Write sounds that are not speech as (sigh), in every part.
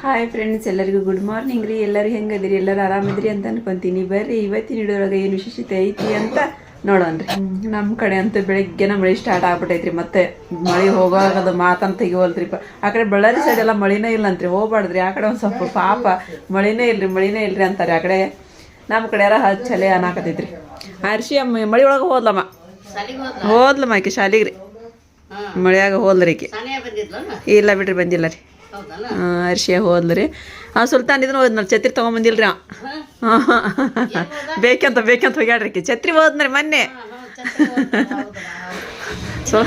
Hi friends ಎಲ್ಲರಿಗೂ good morning ರೀ. ಎಲ್ಲರೂ ಹೆಂಗದಿರಿ? ಎಲ್ಲರೂ ಆರಾಮಿದ್ರಿ ಅಂತ ಅನ್ಕೊಂತೀನಿ. ಬರ್ರಿ ಇವತ್ತಿನ ಹಿಡಿಯೊಳಗೆ ಏನು ವಿಶೇಷತೆ ಐತಿ ಅಂತ ನೋಡೋಣ್ರಿ ನಮ್ಮ ಕಡೆ ಅಂತೂ ಬೆಳಿಗ್ಗೆನ ಮಳೆ ಸ್ಟಾರ್ಟ್ ಆಗ್ಬಿಟ್ಟೈತ್ರಿ ಮತ್ತೆ ಮಳೆ ಹೋಗೋದು ಮಾತಂತ ತೆಗಿವಲ್ರಿಪ್ಪ ಆ ಕಡೆ ಬಳ್ಳಾರಿ ಸೈಡ್ ಎಲ್ಲ ಮಳೆನೇ ಇಲ್ಲ ಅಂತ್ರಿ ಹೋಗ್ಬಾರ್ದ್ರಿ. ಆ ಕಡೆ ಒಂದು ಸ್ವಲ್ಪ ಪಾಪ ಮಳಿನೇ ಇಲ್ರಿ ಮಳಿನೇ ಇಲ್ರಿ ಅಂತಾರೆ. ಆ ಕಡೆ ನಮ್ಮ ಕಡೆ ಯಾರ ಹಚ್ಚಲೆ ಅನ್ನಾಕತೈತ್ರಿ ಅರ್ಶಿ ಅಮ್ಮ ಮಳೆ ಒಳಗೆ ಹೋದ್ಲಮ್ಮ? ಹೋದ್ಲಮ್ಮ ಆಕೆ ಶಾಲೆಗೆ ರೀ ಮಳೆಯಾಗ ಹೋದ್ರಿ ಆಕೆ. ಇಲ್ಲ ಬಿಡ್ರಿ ಬಂದಿಲ್ಲ ರೀ. ಅರ್ಶಿಯ ಹೋದ್ರಿ ಆ ಸುಲ್ತಾನ್ ಇದನ್ನ ಹೋದ್ನಲ್ಲ ಛತ್ರಿ ತಗೊಂಬಂದಿಲ್ರಿ ಹಾಂ? ಬೇಕಂತ ಬೇಕಂತ ಹೋಗ್ಯಾಡ್ರಿ ಛತ್ರಿ ಹೋದ್ನ್ರಿ ಮೊನ್ನೆ. ಸೊ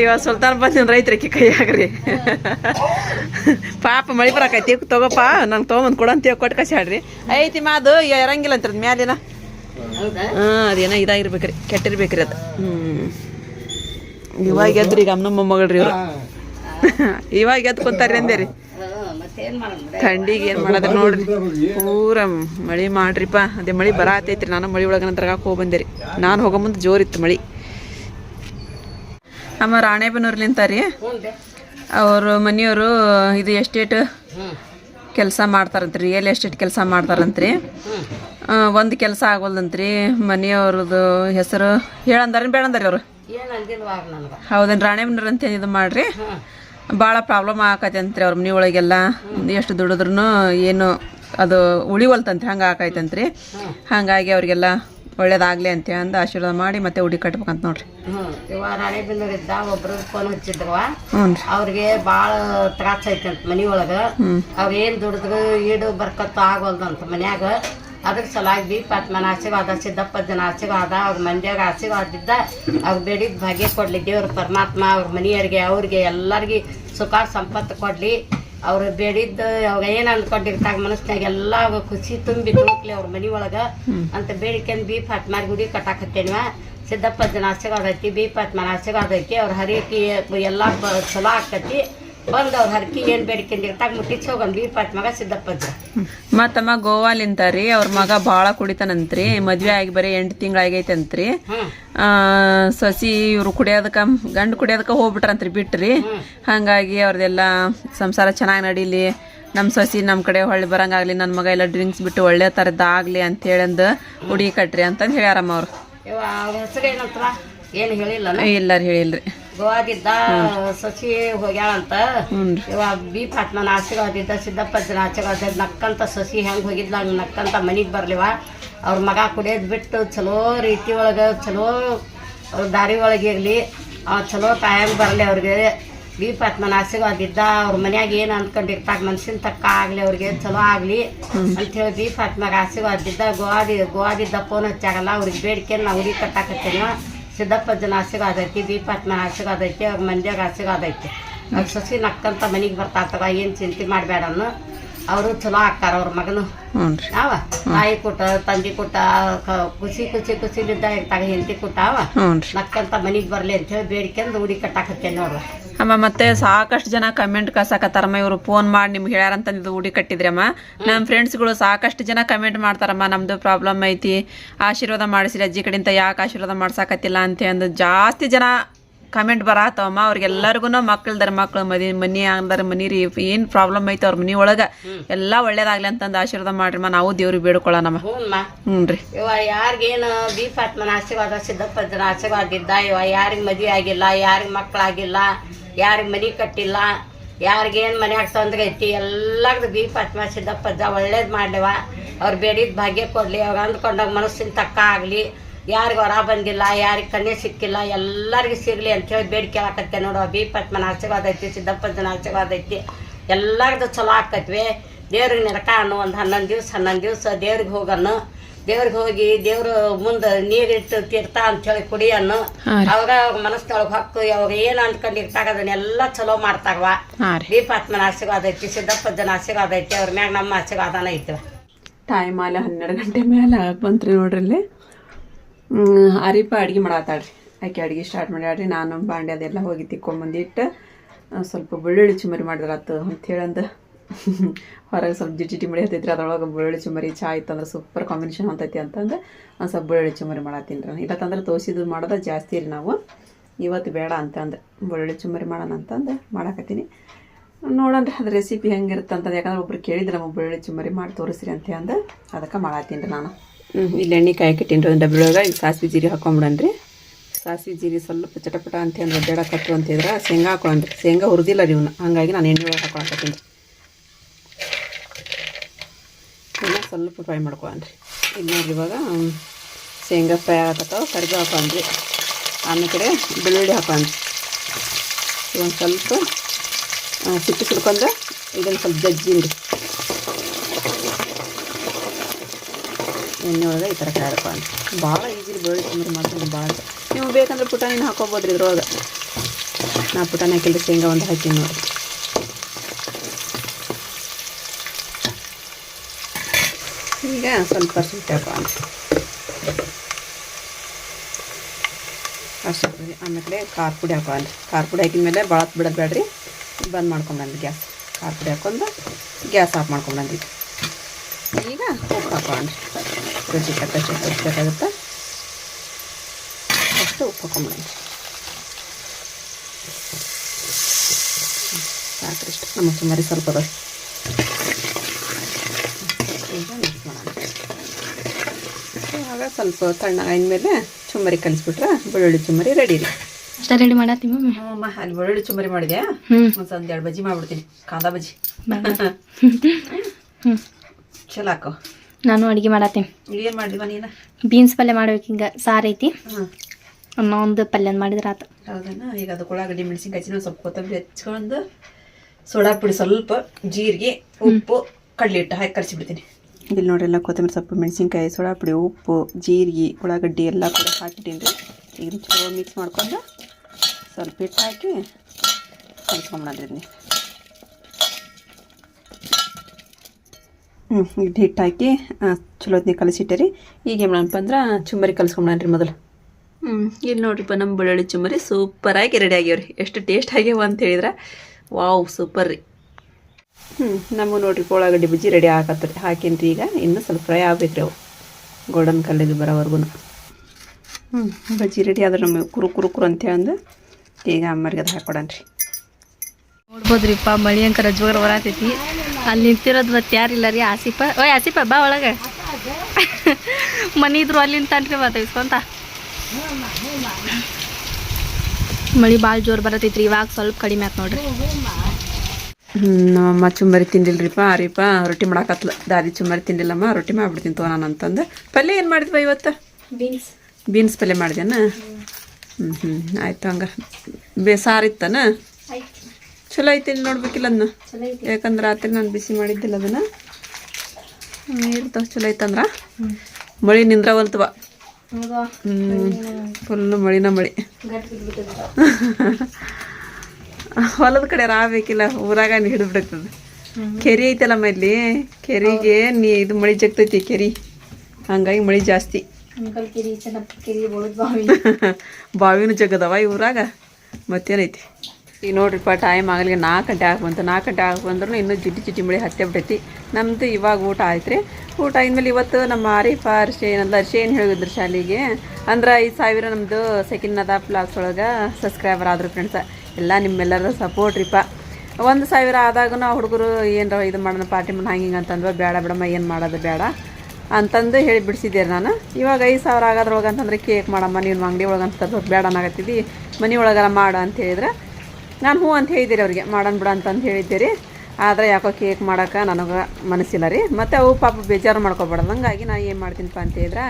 ಇವಾಗ ಸುಲ್ತಾನ್ ಬಂದಿನ ಕೈ ಕೈಯಾಗ್ರಿ. ಪಾಪ ಮಳಿ ಬರಾಕೈತಿ ತಗೋಪ ನಂಗೆ ತೊಗೊಂಬಂದು ಕೊಡಂತ ಕೊಟ್ಟು ಕಸಾಡ್ರಿ ಐತಿ ಮಾದು ಇರಂಗಿಲ್ಲ ಅಂತ ಮ್ಯಾಲಿನ. ಹಾಂ ಅದೇನೋ ಇದಾಗಿರ್ಬೇಕ್ರಿ ಕೆಟ್ಟಿರ್ಬೇಕ್ರಿ ಅದು. ಹ್ಞೂ ಇವಾಗ ಎದ್ರಿ ಈಗ ಅಮ್ಮನ ಮೊಮ್ಮಗಳ್ರಿ ಇವ್ರು. (laughs) ಇವಾಗ ಎದ್ದು ಅಂದೇರಿ. ಥಂಡಿಗೆ ಏನು ಮಾಡೋದ್ರಿ ನೋಡ್ರಿ. ಪೂರ ಮಳಿ ಮಾಡ್ರಿಪ್ಪ ಅದೇ ಮಳಿ ಬರಾತೈತ್ರಿ. ನಾನು ಮಳಿ ಒಳಗೆ ನಂತರ ಹೋಗಿ ಬಂದೆ ರೀ ನಾನು ಹೋಗೋ ಮುಂದೆ ಜೋರಿತ್ತು ಮಳಿ. ಅಮ್ಮ ರಾಣೆಬೆನ್ನೂರ್ಲಿಂತ ರೀ ಅವರು ಮನೆಯವರು ಇದು ಎಸ್ಟೇಟ್ ಕೆಲಸ ಮಾಡ್ತಾರಂತ್ರಿ. ರಿಯಲ್ ಎಸ್ಟೇಟ್ ಕೆಲಸ ಮಾಡ್ತಾರಂತ್ರಿ. ಒಂದು ಕೆಲಸ ಆಗೋಲ್ದಂತ್ರಿ. ಮನೆಯವ್ರದ್ದು ಹೆಸರು ಹೇಳಂದಾರ ಬೇಡಂದಾರಿ ಅವರು? ಹೌದೇನು ರಾಣೆಬೆನ್ನೂರು ಅಂತ ಇದು ಮಾಡ್ರಿ? ಭಾಳ ಪ್ರಾಬ್ಲಮ್ ಆಕೈತೆ ಅಂತ್ರಿ ಅವ್ರ ಮನೆ ಒಳಗೆಲ್ಲ ಎಷ್ಟು ದುಡಿದ್ರೂ ಏನು ಅದು ಉಳಿವಲ್ತಂತ್ರಿ ಹಂಗೆ ಆಕೈತಂತ್ರಿ. ಹಾಗಾಗಿ ಅವ್ರಿಗೆಲ್ಲ ಒಳ್ಳೇದಾಗಲಿ ಅಂತ ಅಂದು ಆಶೀರ್ವಾದ ಮಾಡಿ ಮತ್ತೆ ಉಡಿ ಕಟ್ಬೇಕಂತ ನೋಡ್ರಿ. ಇವ ರಾಣೆಬೆನ್ನೂರಿದ್ದ ಒಬ್ರು ಫೋನ್ ಹಚ್ಚಿದ್ರವ ಅವ್ರಿಗೆ ಭಾಳ ತ್ರಾಸ ಐತಂತ ಮನಿ ಒಳಗೆ ಅವ್ರು ಏನು ದುಡಿದ್ರು ಈಡು ಬರ್ಕತ್ತು ಆಗೋಲ್ದಂತ ಮನ್ಯಾಗ. ಅದ್ರ ಸಲಾಗಿ ಬಿ ಪದ್ಮನ ಆಶೀರ್ವಾದ ಸಿದ್ದಪ್ಪ ಜನ ಆಶೀರ್ವಾದ, ಅವ್ರ ಮಂದ್ಯಾಗ ಆಶೀರ್ವಾದಿದ್ದ ಅವ್ರ ಬೇಡಿದ ಭಾಗ್ಯ ಕೊಡ್ಲಿ, ದೇವ್ರ ಪರಮಾತ್ಮ, ಅವ್ರ ಮನೆಯವ್ರಿಗೆ, ಅವ್ರಿಗೆ ಎಲ್ಲರಿಗೆ ಸುಖ, ಸಂಪತ್ತು ಕೊಡ್ಲಿ. ಅವ್ರು ಬೇಡಿದ್ದು ಅವಾಗ ಏನು ಅಂದ್ಕೊಂಡಿರ್ತಾಗ ಮನಸ್ಸಿನಾಗ ಎಲ್ಲ ಖುಷಿ ತುಂಬಿ ತುಳುಕ್ಲಿ ಅವ್ರ ಮನೆ ಒಳಗೆ. ಅಂತ ಬೇಡಿಕೆಂದು ಬಿ ಪಾತ್ಮಾರ ಗುಡಿ ಕಟ್ಟಾಕತ್ತೇನಿವಾ. ಸಿದ್ದಪ್ಪ ಜನ ಆಶೀರ್ವಾದ ಐತಿ ಬಿ ಪಾತ್ಮನ ಆಶೀರ್ವಾದ ಐತಿ. ಅವ್ರ ಹರಿಕೆ ಎಲ್ಲ ಚಲೋ ಆಕತಿ ಬಂದು ಅವ್ರ ಹರಕಿ ಏನು ಬೇಡಿಕೆಂದಿರ್ತಾಗ ಮುಟ್ಟಿಸಿ ಹೋಗಮ್ ಬೀಫ್ ಮಗ ಮತ್ತಮ್ಮ ಅವ್ರ ಮಗ ಭಾಳ ಕುಡಿತಾನಂತ್ರಿ ಮದ್ವೆ ಆಗಿ ಬರೀ ಎಂಟು ತಿಂಗಳಾಗೈತಂತ್ರಿ ಸಸಿ ಆ, ಸಸಿ ಇವ್ರು ಕುಡಿಯೋದಕ್ಕ ಗಂಡು ಕುಡಿಯೋದಕ್ಕ ಹೋಗ್ಬಿಟ್ರಂತ್ರಿ ಬಿಟ್ರಿ. ಹಂಗಾಗಿ ಅವ್ರದೆಲ್ಲ ಸಂಸಾರ ಚೆನ್ನಾಗಿ ನಡೀಲಿ ನಮ್ಮ ಸಸಿ ನಮ್ಮ ಕಡೆ ಹೊಳ್ಳಿ ಬರಂಗಾಗ್ಲಿ ನನ್ನ ಮಗ ಎಲ್ಲ ಡ್ರಿಂಕ್ಸ್ ಬಿಟ್ಟು ಒಳ್ಳೆ ಥರದ್ದಾಗಲಿ ಅಂತ ಹೇಳಂದು ಹುಡುಗಿ ಕಟ್ರಿ ಅಂತಂದು ಹೇಳ್ಯಾರಮ್ಮ ಅವ್ರು. ಹೆಸರು ಏನಂತ ಏನು ಹೇಳಿಲ್ಲ ಇಲ್ಲ ರೀ ಹೇಳಿಲ್ರಿ. ಗೋವಾದಿದ್ದ ಸಸಿ ಹೋಗ್ಯಾಳಂತ. ಇವಾಗ ಬಿ ಪಾಟ್ನ ಆಶೀರ್ವಾದಿದ್ದ ಸಿದ್ದಪ್ಪಜ್ಜನ ಆಶೀರ್ವಾದ ನಕ್ಕಂತ ಸಸಿ ಹೆಂಗೆ ಹೋಗಿದ್ಲ ಹಂಗೆ ನಕ್ಕಂತ ಮನಿಗೆ ಬರ್ಲಿವ. ಅವ್ರ ಮಗ ಕುಡಿಯೋದು ಬಿಟ್ಟು ಚಲೋ ರೀತಿ ಒಳಗೆ ಚಲೋ ಅವ್ರ ದಾರಿ ಒಳಗೆ ಇರಲಿ. ಚಲೋ ಟೈಮ್ ಬರಲಿ ಅವ್ರಿಗೆ. ಬಿ ಪಾತ್ಮನ ಆಶೀರ್ವಾದಿದ್ದ ಅವ್ರ ಮನ್ಯಾಗ ಏನು ಅನ್ಕೊಂಡಿರ್ತಾಗ ಮನ್ಸಿನ ತಕ್ಕ ಆಗಲಿ ಅವ್ರಿಗೆ ಚಲೋ ಆಗಲಿ ಅಂಥೇಳಿ ಬಿ ಪಾಟ್ಮಾಗ ಆಶೀರ್ವಾದಿದ್ದ ಗೋವಾದಿ ಗೋವಾದಿದ್ದ ಫೋನ್ ಹಚ್ಚಾಗಲ್ಲ ಅವ್ರಿಗೆ ಬೇಡಿಕೆ ನಾವು ಉರಿ ಕಟ್ಟಾಕತ್ತೇನೋ. ಸಿದ್ದಪ್ಪಜ್ಜನ ಆಶೀರ್ವಾದ ಐತಿ ದೀಪಾತ್ಮನ ಆಶೀರ್ವಾದ ಐತಿ ಅವ್ರ ಮಂದ್ಯಾಗ ಐತಿ ಅವ್ರ ಸಸಿ ನಕ್ಕಂತ ಮನಿಗೆ ಬರ್ತಾ ಏನು ಚಿಂತೆ ಮಾಡಬೇಡನ್ನು ಅವರು ಚಲೋ ಆಗ್ತಾರ ಅವ್ರ ಮಗನು. ಹ್ಞೂ ರೀ ಅವ ತಾಯಿ ಕೊಟ್ಟ ತಂದಿ ಕೊಟ್ಟ ಕ- ಖುಷಿ ಖುಷಿ ಖುಷಿಲಿದ್ದ ಇರ್ತಾಗ ಹೆಂಡತಿ ಕೊಟ್ಟಾವ ಅವ. ಹ್ಞೂ ರೀ ನಕ್ಕಂತ ಮನಿಗೆ ಬರ್ಲಿ ಅಂತ ಹೇಳಿ ಬೇಡಿಕೆಂದು ಉಡಿ ಕಟ್ಟಾಕತ್ತೇನೆ ನೋಡ್ರಿ. ಅಮ್ಮ ಮತ್ತೆ ಸಾಕಷ್ಟು ಜನ ಕಮೆಂಟ್ ಕಳ್ಸಾಕತ್ತಾರಮ್ಮ ಇವರು ಫೋನ್ ಮಾಡಿ ನಿಮ್ಗೆ ಹೇಳ್ಯಾರಂತ ಇದು ಉಡಿ ಕಟ್ಟಿದ್ರಮ್ಮ ನಮ್ಮ ಫ್ರೆಂಡ್ಸ್ಗಳು ಸಾಕಷ್ಟು ಜನ ಕಮೆಂಟ್ ಮಾಡ್ತಾರಮ್ಮ ನಮ್ದು ಪ್ರಾಬ್ಲಮ್ ಐತಿ ಆಶೀರ್ವಾದ ಮಾಡಿಸಿರಿ ಅಜ್ಜಿ ಕಡೆಯಿಂದ ಯಾಕೆ ಆಶೀರ್ವಾದ ಮಾಡ್ಸಾಕತ್ತಿಲ್ಲ ಅಂತ ಅಂದು ಜಾಸ್ತಿ ಜನ ಕಮೆಂಟ್ ಬರಾತವಮ್ಮ ಅವ್ರಿಗೆಲ್ಲರಿಗೂ ಮಕ್ಕಳ್ದಾರ ಮಕ್ಳು ಮದಿ ಮನಿ ಅಂದಾರ ಮನಿ ರೀ ಏನು ಪ್ರಾಬ್ಲಮ್ ಐತೆ ಅವ್ರ ಮನಿ ಒಳಗೆ? ಎಲ್ಲ ಒಳ್ಳೇದಾಗ್ಲಿ ಅಂತಂದು ಆಶೀರ್ವಾದ ಮಾಡ್ರಿಮ್ಮ ನಾವು ದೇವ್ರಿಗೆ ಬೇಡ್ಕೊಳ್ಳೋಣಮ್ಮ ಹ್ಞೂ ರೀ. ಇವ ಯಾರಿಗೇನು ದೀಪಾತ್ಮನ ಆಶೀರ್ವಾದ ಸಿದ್ದಪ್ಪಜ್ಜನ ಆಶೀರ್ವಾದ ಇದ್ದ ಇವ ಯಾರಿಗೆ ಮದುವೆ ಆಗಿಲ್ಲ ಯಾರಿಗೆ ಮಕ್ಕಳಾಗಿಲ್ಲ ಯಾರಿಗೆ ಮನಿ ಕಟ್ಟಿಲ್ಲ ಯಾರಿಗೇನು ಮನ್ಯಾಗ ತೊಂದರೆ ಐತಿ ಬಿ ದೀಪಾತ್ಮ ಸಿದ್ದಪ್ಪಜ್ಜ ಒಳ್ಳೇದು ಮಾಡ್ಲಿವ ಅವ್ರು ಬೇಡಿದ ಭಾಗ್ಯ ಕೊಡಲಿ ಅವ್ರು ಅಂದ್ಕೊಂಡಾಗ ಮನಸ್ಸಿನ ತಕ್ಕ ಆಗಲಿ. ಯಾರಿಗೆ ಹೊರ ಬಂದಿಲ್ಲ ಯಾರಿಗೆ ಕಣ್ಣೆ ಸಿಕ್ಕಿಲ್ಲ ಎಲ್ಲರಿಗೂ ಸಿಗಲಿ ಅಂತೇಳಿ ಬೇಡಿಕೆ ಹಾಕತ್ತೆ ನೋಡು. ಪದ್ಮನ ಆಶೀರ್ವಾದ ಐತಿ ಸಿದ್ದಪ್ಪನ ಆಶೀರ್ವಾದ ಐತಿ ಎಲ್ಲರದು ಚಲೋ ಆಕತ್ವಿ ದೇವ್ರಿಗೆ ನರಕ ಅನ್ನೋ ಒಂದು ಹನ್ನೊಂದು ದಿವ್ಸ ಹನ್ನೊಂದು ದಿವಸ ದೇವ್ರಿಗೆ ಹೋಗನ್ನು ದೇವ್ರಿಗೆ ಹೋಗಿ ದೇವ್ರ ಮುಂದೆ ನೀರಿಟ್ಟು ತೀರ್ಥ ಅಂಥೇಳಿ ಕುಡಿಯನ್ನು ಅವಾಗ ಮನಸ್ಸಿನೊಳಗೆ ಹೊಕ್ಕು ಅವಾಗ ಏನು ಅಂದ್ಕೊಂಡಿರ್ತಾಗ ಅದನ್ನೆಲ್ಲ ಚಲೋ ಮಾಡ್ತಾರವ ದೀಪಾತ್ಮನ ಆಶೀರ್ವಾದ ಐತಿ ಸಿದ್ದಪ್ಪಜ್ಜನ ಆಶೀರ್ವಾದ ಐತಿ ಅವ್ರ ಮ್ಯಾಗ ನಮ್ಮ ಆಶೀರ್ವಾದನ ಐತಿ ಟೈಮ್ ಆಲ ಹನ್ನೆರಡು ಗಂಟೆ ಮೇಲೆ ಆಗಿ ಬಂತ್ರಿ ನೋಡ್ರಿ ಇಲ್ಲಿ. ಅರಿಪ ಅಡ್ಗೆ ಮಾಡತ್ತಾಳ್ರಿ ಆಕೆ ಅಡ್ಗೆ ಸ್ಟಾರ್ಟ್ ಮಾಡ್ಯಾಳ್ರಿ ನಾನು ಬಾಂಡೆ ಅದೆಲ್ಲ ಹೋಗಿ ತಿಕ್ಕೊಂಬಂದಿಟ್ಟು ಸ್ವಲ್ಪ ಬೆಳ್ಳುಳ್ಳಿ ಚುಮರಿ ಮಾಡಿದ್ರಾತು ಅಂದ ಹೊರಗೆ ಸ್ವಲ್ಪ ಜಿಟಿ ಮಳಿ ಹತ್ತೈತ್ರಿ, ಅದ್ರೊಳಗೆ ಬೆಳ್ಳುಳ್ಳಿ ಚುಮರಿ, ಚಾ ಇತ್ತಂದ್ರೆ ಸೂಪರ್ ಕಾಂಬಿನೇಷನ್ ಹೊಂತೈತಿ ಅಂತಂದು ಒಂದು ಸ್ವಲ್ಪ ಬೆಳ್ಳುಳ್ಳಿ ಚುಮರಿ ಮಾಡತ್ತೀನಿ ರೀ ಇಲ್ಲತ್ತಂದ್ರೆ ತೋಸಿದು ಮಾಡೋದು ಜಾಸ್ತಿ ರೀ ನಾವು. ಇವತ್ತು ಬೇಡ ಅಂತಂದು. ಬೆಳ್ಳುಳ್ಳಿ ಚುಮರಿ ಮಾಡೋಣ ಅಂತಂದು ಮಾಡಾಕತ್ತೀನಿ. ನೋಡನ್ರಿ, ಅದು ರೆಸಿಪಿ ಹೆಂಗಿರುತ್ತೆ ಅಂತಂದು ಯಾಕಂದ್ರೆ ಒಬ್ರು ಕೇಳಿದ್ರೆ ನಮ್ಮ ಬೆಳ್ಳುಳ್ಳಿ ಚುಮರಿ ಮಾಡಿ ತೋರಿಸ್ರಿ ಅಂತ ಅಂದು. ಅದಕ್ಕೆ ಮಾಡತ್ತೀನಿ ರೀ ನಾನು. ಇಲ್ಲಿ ಎಣ್ಣೆ ಕಾಯಕ್ಕಿಟ್ಟಿನಿ ಒಂದು ಡಬ್ಬಿಯೊಳಗೆ. ಈಗ ಸಾಸಿವೆ ಜೀರಿಗೆ ಹಾಕೊಂಬಿಡನ್ರಿ. ಸಾಸಿವೆ ಜೀರಿಗೆ ಸ್ವಲ್ಪ ಚಟಪಟ ಅಂತ ಏನು ಒದ್ದಾಡಕತ್ತು ಅಂತಿದ್ರೆ ಶೇಂಗಾ ಹಾಕೊಂಡ್ರಿ ಶೇಂಗಾ ಹುರಿದಿಲ್ಲ ರೀ ಇವನ್ನ ಹಂಗಾಗಿ ನಾನು ಎಣ್ಣೆ ಒಳಗೆ ಹಾಕೊಳಕತ್ತೀನಿ ರೀ ಸ್ವಲ್ಪ ಫ್ರೈ ಮಾಡ್ಕೊಳ್ಳನ್ರಿ ಈಗ ನೋಡ್ರಿ ಇವಾಗ ಶೇಂಗಾ ಫ್ರೈ ಆಗತ್ತಾವ ಕರಿಬೇವು ಹಾಕೊಂಡ್ರಿ ಆಮೇಲೆ ಕಡೆ ಬೆಳ್ಳುಳ್ಳಿ ಹಾಕೊಂಡ್ರಿ ಒಂದು ಸ್ವಲ್ಪ ಸಿಟ್ಟು ಸುಡ್ಕೊಂಡು ಇದನ್ನು ಸ್ವಲ್ಪ ಜಜ್ಜಿನ್ರಿ. ಎಣ್ಣೆ ಒಳಗೆ ಈ ಥರ ಕಾಯ್ಕೊಂಡು ಭಾಳ ಈಜಿಲಿ ಬೆಳ್ಳುಳ್ಳಿ ಮಾತ್ರ ಭಾಳ ನೀವು ಬೇಕಂದ್ರೆ ಪುಟಾಣಿನ ಹಾಕೋಬೋದ್ರಿ ಇದ್ರೊಳಗೆ. ನಾ ಪುಟಾಣಿ ಹಾಕಿಲ್ಲ ಶೇಂಗಾ ಒಂದು ಹಾಕೀನಿ ನೋಡಿ ಈಗ ಸ್ವಲ್ಪ ಅರ್ಶಿನ ಹಾಕೋಣ ಅರ್ಶಿನ ಪುಡಿ ಆಮೇಲೆ ಖಾರ ಪುಡಿ ಹಾಕೋಣ ಖಾರ ಪುಡಿ ಹಾಕಿದ ಮೇಲೆ ಭಾಳ ಬಿಡೋದು ಬೇಡ್ರಿ ಬಂದ್ ಮಾಡ್ಕೊಂಬಂದು ಗ್ಯಾಸ್. ಖಾರ ಪುಡಿ ಹಾಕೊಂಡು ಗ್ಯಾಸ್ ಆಫ್ ಮಾಡ್ಕೊಂಡು ಮಾಡ್ಕೊಂಬಂದು ಈಗ ಉಪ್ಪು ರುಚಿ ತಕ್ಕಷ್ಟು ಬೇಕಾಗುತ್ತೆ ಅಷ್ಟು ಉಪ್ಪು ಹಾಕೊಂಬಿಡೋಣ ಇಷ್ಟು ನಮ್ಮ ಸುಮಾರಿ ಸ್ವಲ್ಪ ಈಗ ಮಿಕ್ಸ್ ಮಾಡೋಣ ಆಗ ಸ್ವಲ್ಪ ತಣ್ಣ ಮೇಲೆ ಚುಮ್ಮರಿ ಕಲಿಸ್ಬಿಟ್ರೆ ಬೆಳ್ಳುಳ್ಳಿ ಚುಮ್ಮರಿ ರೆಡಿ ರೀ ಅಷ್ಟ ರೆಡಿ ಮಾಡತ್ತೀನಿ ಅಮ್ಮ ಅಲ್ಲಿ ಬೆಳ್ಳುಳ್ಳಿ ಚುಮ್ಮರಿ ಮಾಡಿದೆ ಹ್ಮ್ ಒಂದು ಎರಡು ಬಜ್ಜಿ ಮಾಡ್ಬಿಡ್ತೀನಿ ಕಾಂದಾ ಬಜ್ಜಿ ಚಲೋ ಹಾಕೋ ನಾನು ಅಡುಗೆ ಮಾಡತ್ತೀನಿ. ಏನು ನೀನು? ಬೀನ್ಸ್ ಪಲ್ಯ ಮಾಡ್ಬೇಕು ಹಿಂಗೆ ಸಾರು ಐತಿ. ಅನ್ನೊಂದು ಅನ್ನ ಒಂದು ಪಲ್ಯ ಮಾಡಿದ್ರೆ ಆತ. ಹೌದಾ ಈಗ ಅದಕ್ಕೆ ಉಳ್ಳಾಗಡ್ಡಿ ಮೆಣಸಿನ್ಕಾಯಿ ಸ್ವಲ್ಪ ಕೊತ್ತಂಬರಿ ಹಚ್ಕೊಂಡು ಸೋಡಾ ಪುಡಿ ಸ್ವಲ್ಪ ಜೀರಿಗೆ ಉಪ್ಪು ಕಡಲೆ ಇಟ್ಟು ಹಾಕಿ ಕಲಿಸಿಬಿಡ್ತೀನಿ ಇಲ್ಲಿ ನೋಡ್ರಿ ಎಲ್ಲ ಕೊತ್ತಂಬರಿ ಸೊಪ್ಪು ಮೆಣಸಿನ್ಕಾಯಿ ಸೋಡಾ ಪುಡಿ ಉಪ್ಪು ಜೀರಿಗೆ ಉಳ್ಳಾಗಡ್ಡಿ ಎಲ್ಲ ಕೂಡ ಹಾಕಿಟ್ಟೀನಿ ರೀ. ಈಗ ಚಲೋ ಮಿಕ್ಸ್ ಮಾಡ್ಕೊಂಡು ಸ್ವಲ್ಪ ಹಿಟ್ಟು ಹಾಕಿ ಕಲ್ಸ್ಕೊಂಬಿಡೋದ್ರಿ ಹ್ಞೂ ಇದು ಹಿಟ್ಟು ಹಾಕಿ ಆ, ಚಲೋ ಹೊತ್ನಾಗ ಕಲಸಿಟ್ಟೆ ರೀ ಈಗ ಏನು ಮಾಡಪ್ಪ ಅಂದ್ರೆ ಚುಮ್ಮರಿ ರೀ ಮೊದಲು. ಹ್ಞೂ ಇಲ್ಲಿ ನೋಡ್ರಿಪ್ಪ ನಮ್ಮ ಬೆಳ್ಳುಳ್ಳಿ ಚುಮ್ಮರಿ ಸೂಪರಾಗಿ ರೆಡಿ ಆಗ್ಯಾವ್ರಿ. ಎಷ್ಟು ಟೇಸ್ಟ್ ಆಗ್ಯಾವ ಅಂತ ಹೇಳಿದ್ರೆ ವಾವ್ ಸೂಪರ್ ರೀ ಹ್ಞೂ ನಮಗೆ ನೋಡ್ರಿ ಉಳ್ಳಾಗಡ್ಡಿ ಬಜ್ಜಿ ರೆಡಿ ಆಗತ್ತರಿ. ಹಾಕಿನ್ರಿ ಈಗ ಇನ್ನೂ ಸ್ವಲ್ಪ ಫ್ರೈ ಆಗ್ಬೇಕು ರೀ ಅವು ಗೋಲ್ಡನ್ ಕಲ್ಲಿಗೆ ಬರೋವರೆಗೂ ಹ್ಞೂ ಬಜ್ಜಿ ರೆಡಿ ಆದ್ರೆ ನಮಗೆ ಕುರು ಕುರು ಕುರು ಅಂತ ಹೇಳಂದು ಈಗ ಅಮ್ಮರಿಗೆ ಅದು ಹಾಕೊಡನ್ರಿ. ನೋಡ್ಬೋದ್ರಿಪ್ಪ ಮಳಿ ಅಂಕ ರಜ್ವಗರ ಬರತೈತಿ ಅಲ್ಲಿ ನಿಂತಿರೋದು ಮತ್ತೆ ಯಾರಿಲ್ಲ ರೀ ಆಸಿಪ ಓಯ್ ಆಸಿಪ್ಪ ಬಾ ಒಳಗೆ. ಮನೆ ಇದ್ರು ಅಲ್ಲಿ ನಿಂತಾನ್ರಿ ಮತ್ತೆ ಇಸ್ಕೊಂತ. ಮಳಿ ಭಾಳ ಜೋರು ಬರತೈತ್ರಿ ಇವಾಗ ಸ್ವಲ್ಪ ಕಡಿಮೆ ಆಯ್ತು ನೋಡ್ರಿ. ಹ್ಞೂ ನಮ್ಮಮ್ಮ ಚುಮ್ಮರಿ ತಿಂದಿಲ್ರಿಪ್ಪ ಆರಿಪ್ಪ ರೊಟ್ಟಿ ಮಾಡಾಕತ್ಲ. ದಾದಿ ಚುಮ್ಮರಿ ತಿಂದಿಲ್ಲಮ್ಮ ರೊಟ್ಟಿ ಮಾಡ್ಬಿಡ್ತೀನಿ ತೋ ನಾನು ಅಂತಂದು. ಪಲ್ಯ ಏನು ಮಾಡಿದ್ವ ಇವತ್ತು? ಬೀನ್ಸ್. ಬೀನ್ಸ್ ಪಲ್ಯ ಮಾಡಿದೆನ ಹ್ಞೂ ಹ್ಞೂ ಆಯ್ತು ಹಂಗೆ. ಬೇ ಸಾರಿತ್ತನ ಚಲೋ ಐತಿ ನೋಡ್ಬೇಕಿಲ್ಲ ಅದನ್ನ ಯಾಕಂದ್ರೆ ರಾತ್ರಿ ನಾನು ಬಿಸಿ ಮಾಡಿದ್ದಿಲ್ಲ ಅದನ್ನ. ಇರ್ತಾವ ಚಲೋ ಐತಂದ್ರ ಮಳಿ ನಿಂದ್ರವಲ್ತವ ಹ್ಞೂ ಫುಲ್ಲು ಮಳಿನ ಮಳಿ. (laughs) ಹೊಲದ ಕಡೆ ರಾಬೇಕಿಲ್ಲ ಊರಾಗ ನೀ ಬಿಡ್ತದೆ ಕೆರಿ ಐತಲ್ಲ ಇಲ್ಲಿ? ಕೆರಿಗೆ ನೀ ಇದು ಮಳಿ ಜಗ್ತೈತಿ ಕೆರಿ. ಹಂಗಾಗಿ ಮಳಿ ಜಾಸ್ತಿ. (laughs) ಬಾವಿನೂ ಜಗದವ ಈ ಊರಾಗ? ಮತ್ತೇನೈತಿ? ಈಗ ನೋಡ್ರಿಪ್ಪ ಟೈಮ್ ಆಗಲಿಗೆ ನಾಲ್ಕು ಗಂಟೆ ಆಗಿ ಬಂತು. ನಾಲ್ಕು ಗಂಟೆ ಆಗಿ ಬಂದ್ರೂ ಇನ್ನೂ ಜಿಡ್ಡಿ ಜಿಡ್ಡಿ ಮಳೆ ಹತ್ತೇ ಬಿಟ್ಟೈತಿ. ನಮ್ಮದು ಇವಾಗ ಊಟ ಆಯ್ತು ರೀ ಊಟ ಆದ್ಮೇಲೆ ಇವತ್ತು ನಮ್ಮ ಆರಿಫ ಅರ್ಶಿ ಏನಂದ್ರೆ ಅರ್ಷೆ ಏನು ಹೇಳಿದ್ರು ಶಾಲೆಗೆ? ಅಂದ್ರೆ ಐದು ಸಾವಿರ ನಮ್ಮದು ಸೆಕೆಂಡ್ ಅದ ಪ್ಲಾಸ್ ಒಳಗೆ ಸಬ್ಸ್ಕ್ರೈಬರ್ ಆದರು ಫ್ರೆಂಡ್ಸ ಎಲ್ಲ ನಿಮ್ಮೆಲ್ಲರ ಸಪೋರ್ಟ್ ರೀಪ ಒಂದು ಸಾವಿರ ಆದಾಗೂ ಆ ಹುಡುಗರು ಏನರ ಇದು ಮಾಡೋಣ ಪಾರ್ಟಿ ಮಾಡೋಣ ಹಂಗೆ ಹಿಂಗೆ ಅಂತಂದ್ವ, ಬೇಡ ಬಿಡಮ್ಮ, ಏನು ಮಾಡೋದು ಬೇಡ ಅಂತಂದು ಹೇಳಿ ಬಿಡಿಸಿದ್ದೆ ನಾನು. ಇವಾಗ ಐದು ಸಾವಿರ ಆಗೋದ್ರೊಳಗೆ ಅಂತಂದ್ರೆ ಕೇಕ್ ಮಾಡಮ್ಮ, ನೀನು ಅಂಗಡಿ ಒಳಗೆ ಅಂತ ಬೇಡ ಅನ್ನಾಗತ್ತಿದ್ದಿ ಮನೆ ಒಳಗೆಲ್ಲ ಮಾಡು ಅಂತ ಹೇಳಿದ್ರೆ. ನಾನು ಹ್ಞೂ ಅಂತ ಹೇಳಿದ್ದೀರಿ ಅವ್ರಿಗೆ, ಮಾಡೋಣ ಬಿಡ ಅಂತಂದು ಹೇಳಿದ್ದೆ ರೀ ಆದರೆ ಯಾಕೋ ಕೇಕ್ ಮಾಡೋಕೆ ನನಗೆ ಮನಸ್ಸಿಲ್ಲ ರೀ. ಮತ್ತು ಅವು ಪಾಪ ಬೇಜಾರು ಮಾಡ್ಕೊಬಾರ್ದು ಹಂಗಾಗಿ ನಾನು ಏನು ಮಾಡ್ತೀನಿಪ್ಪ ಅಂತ ಹೇಳಿದ್ರೆ,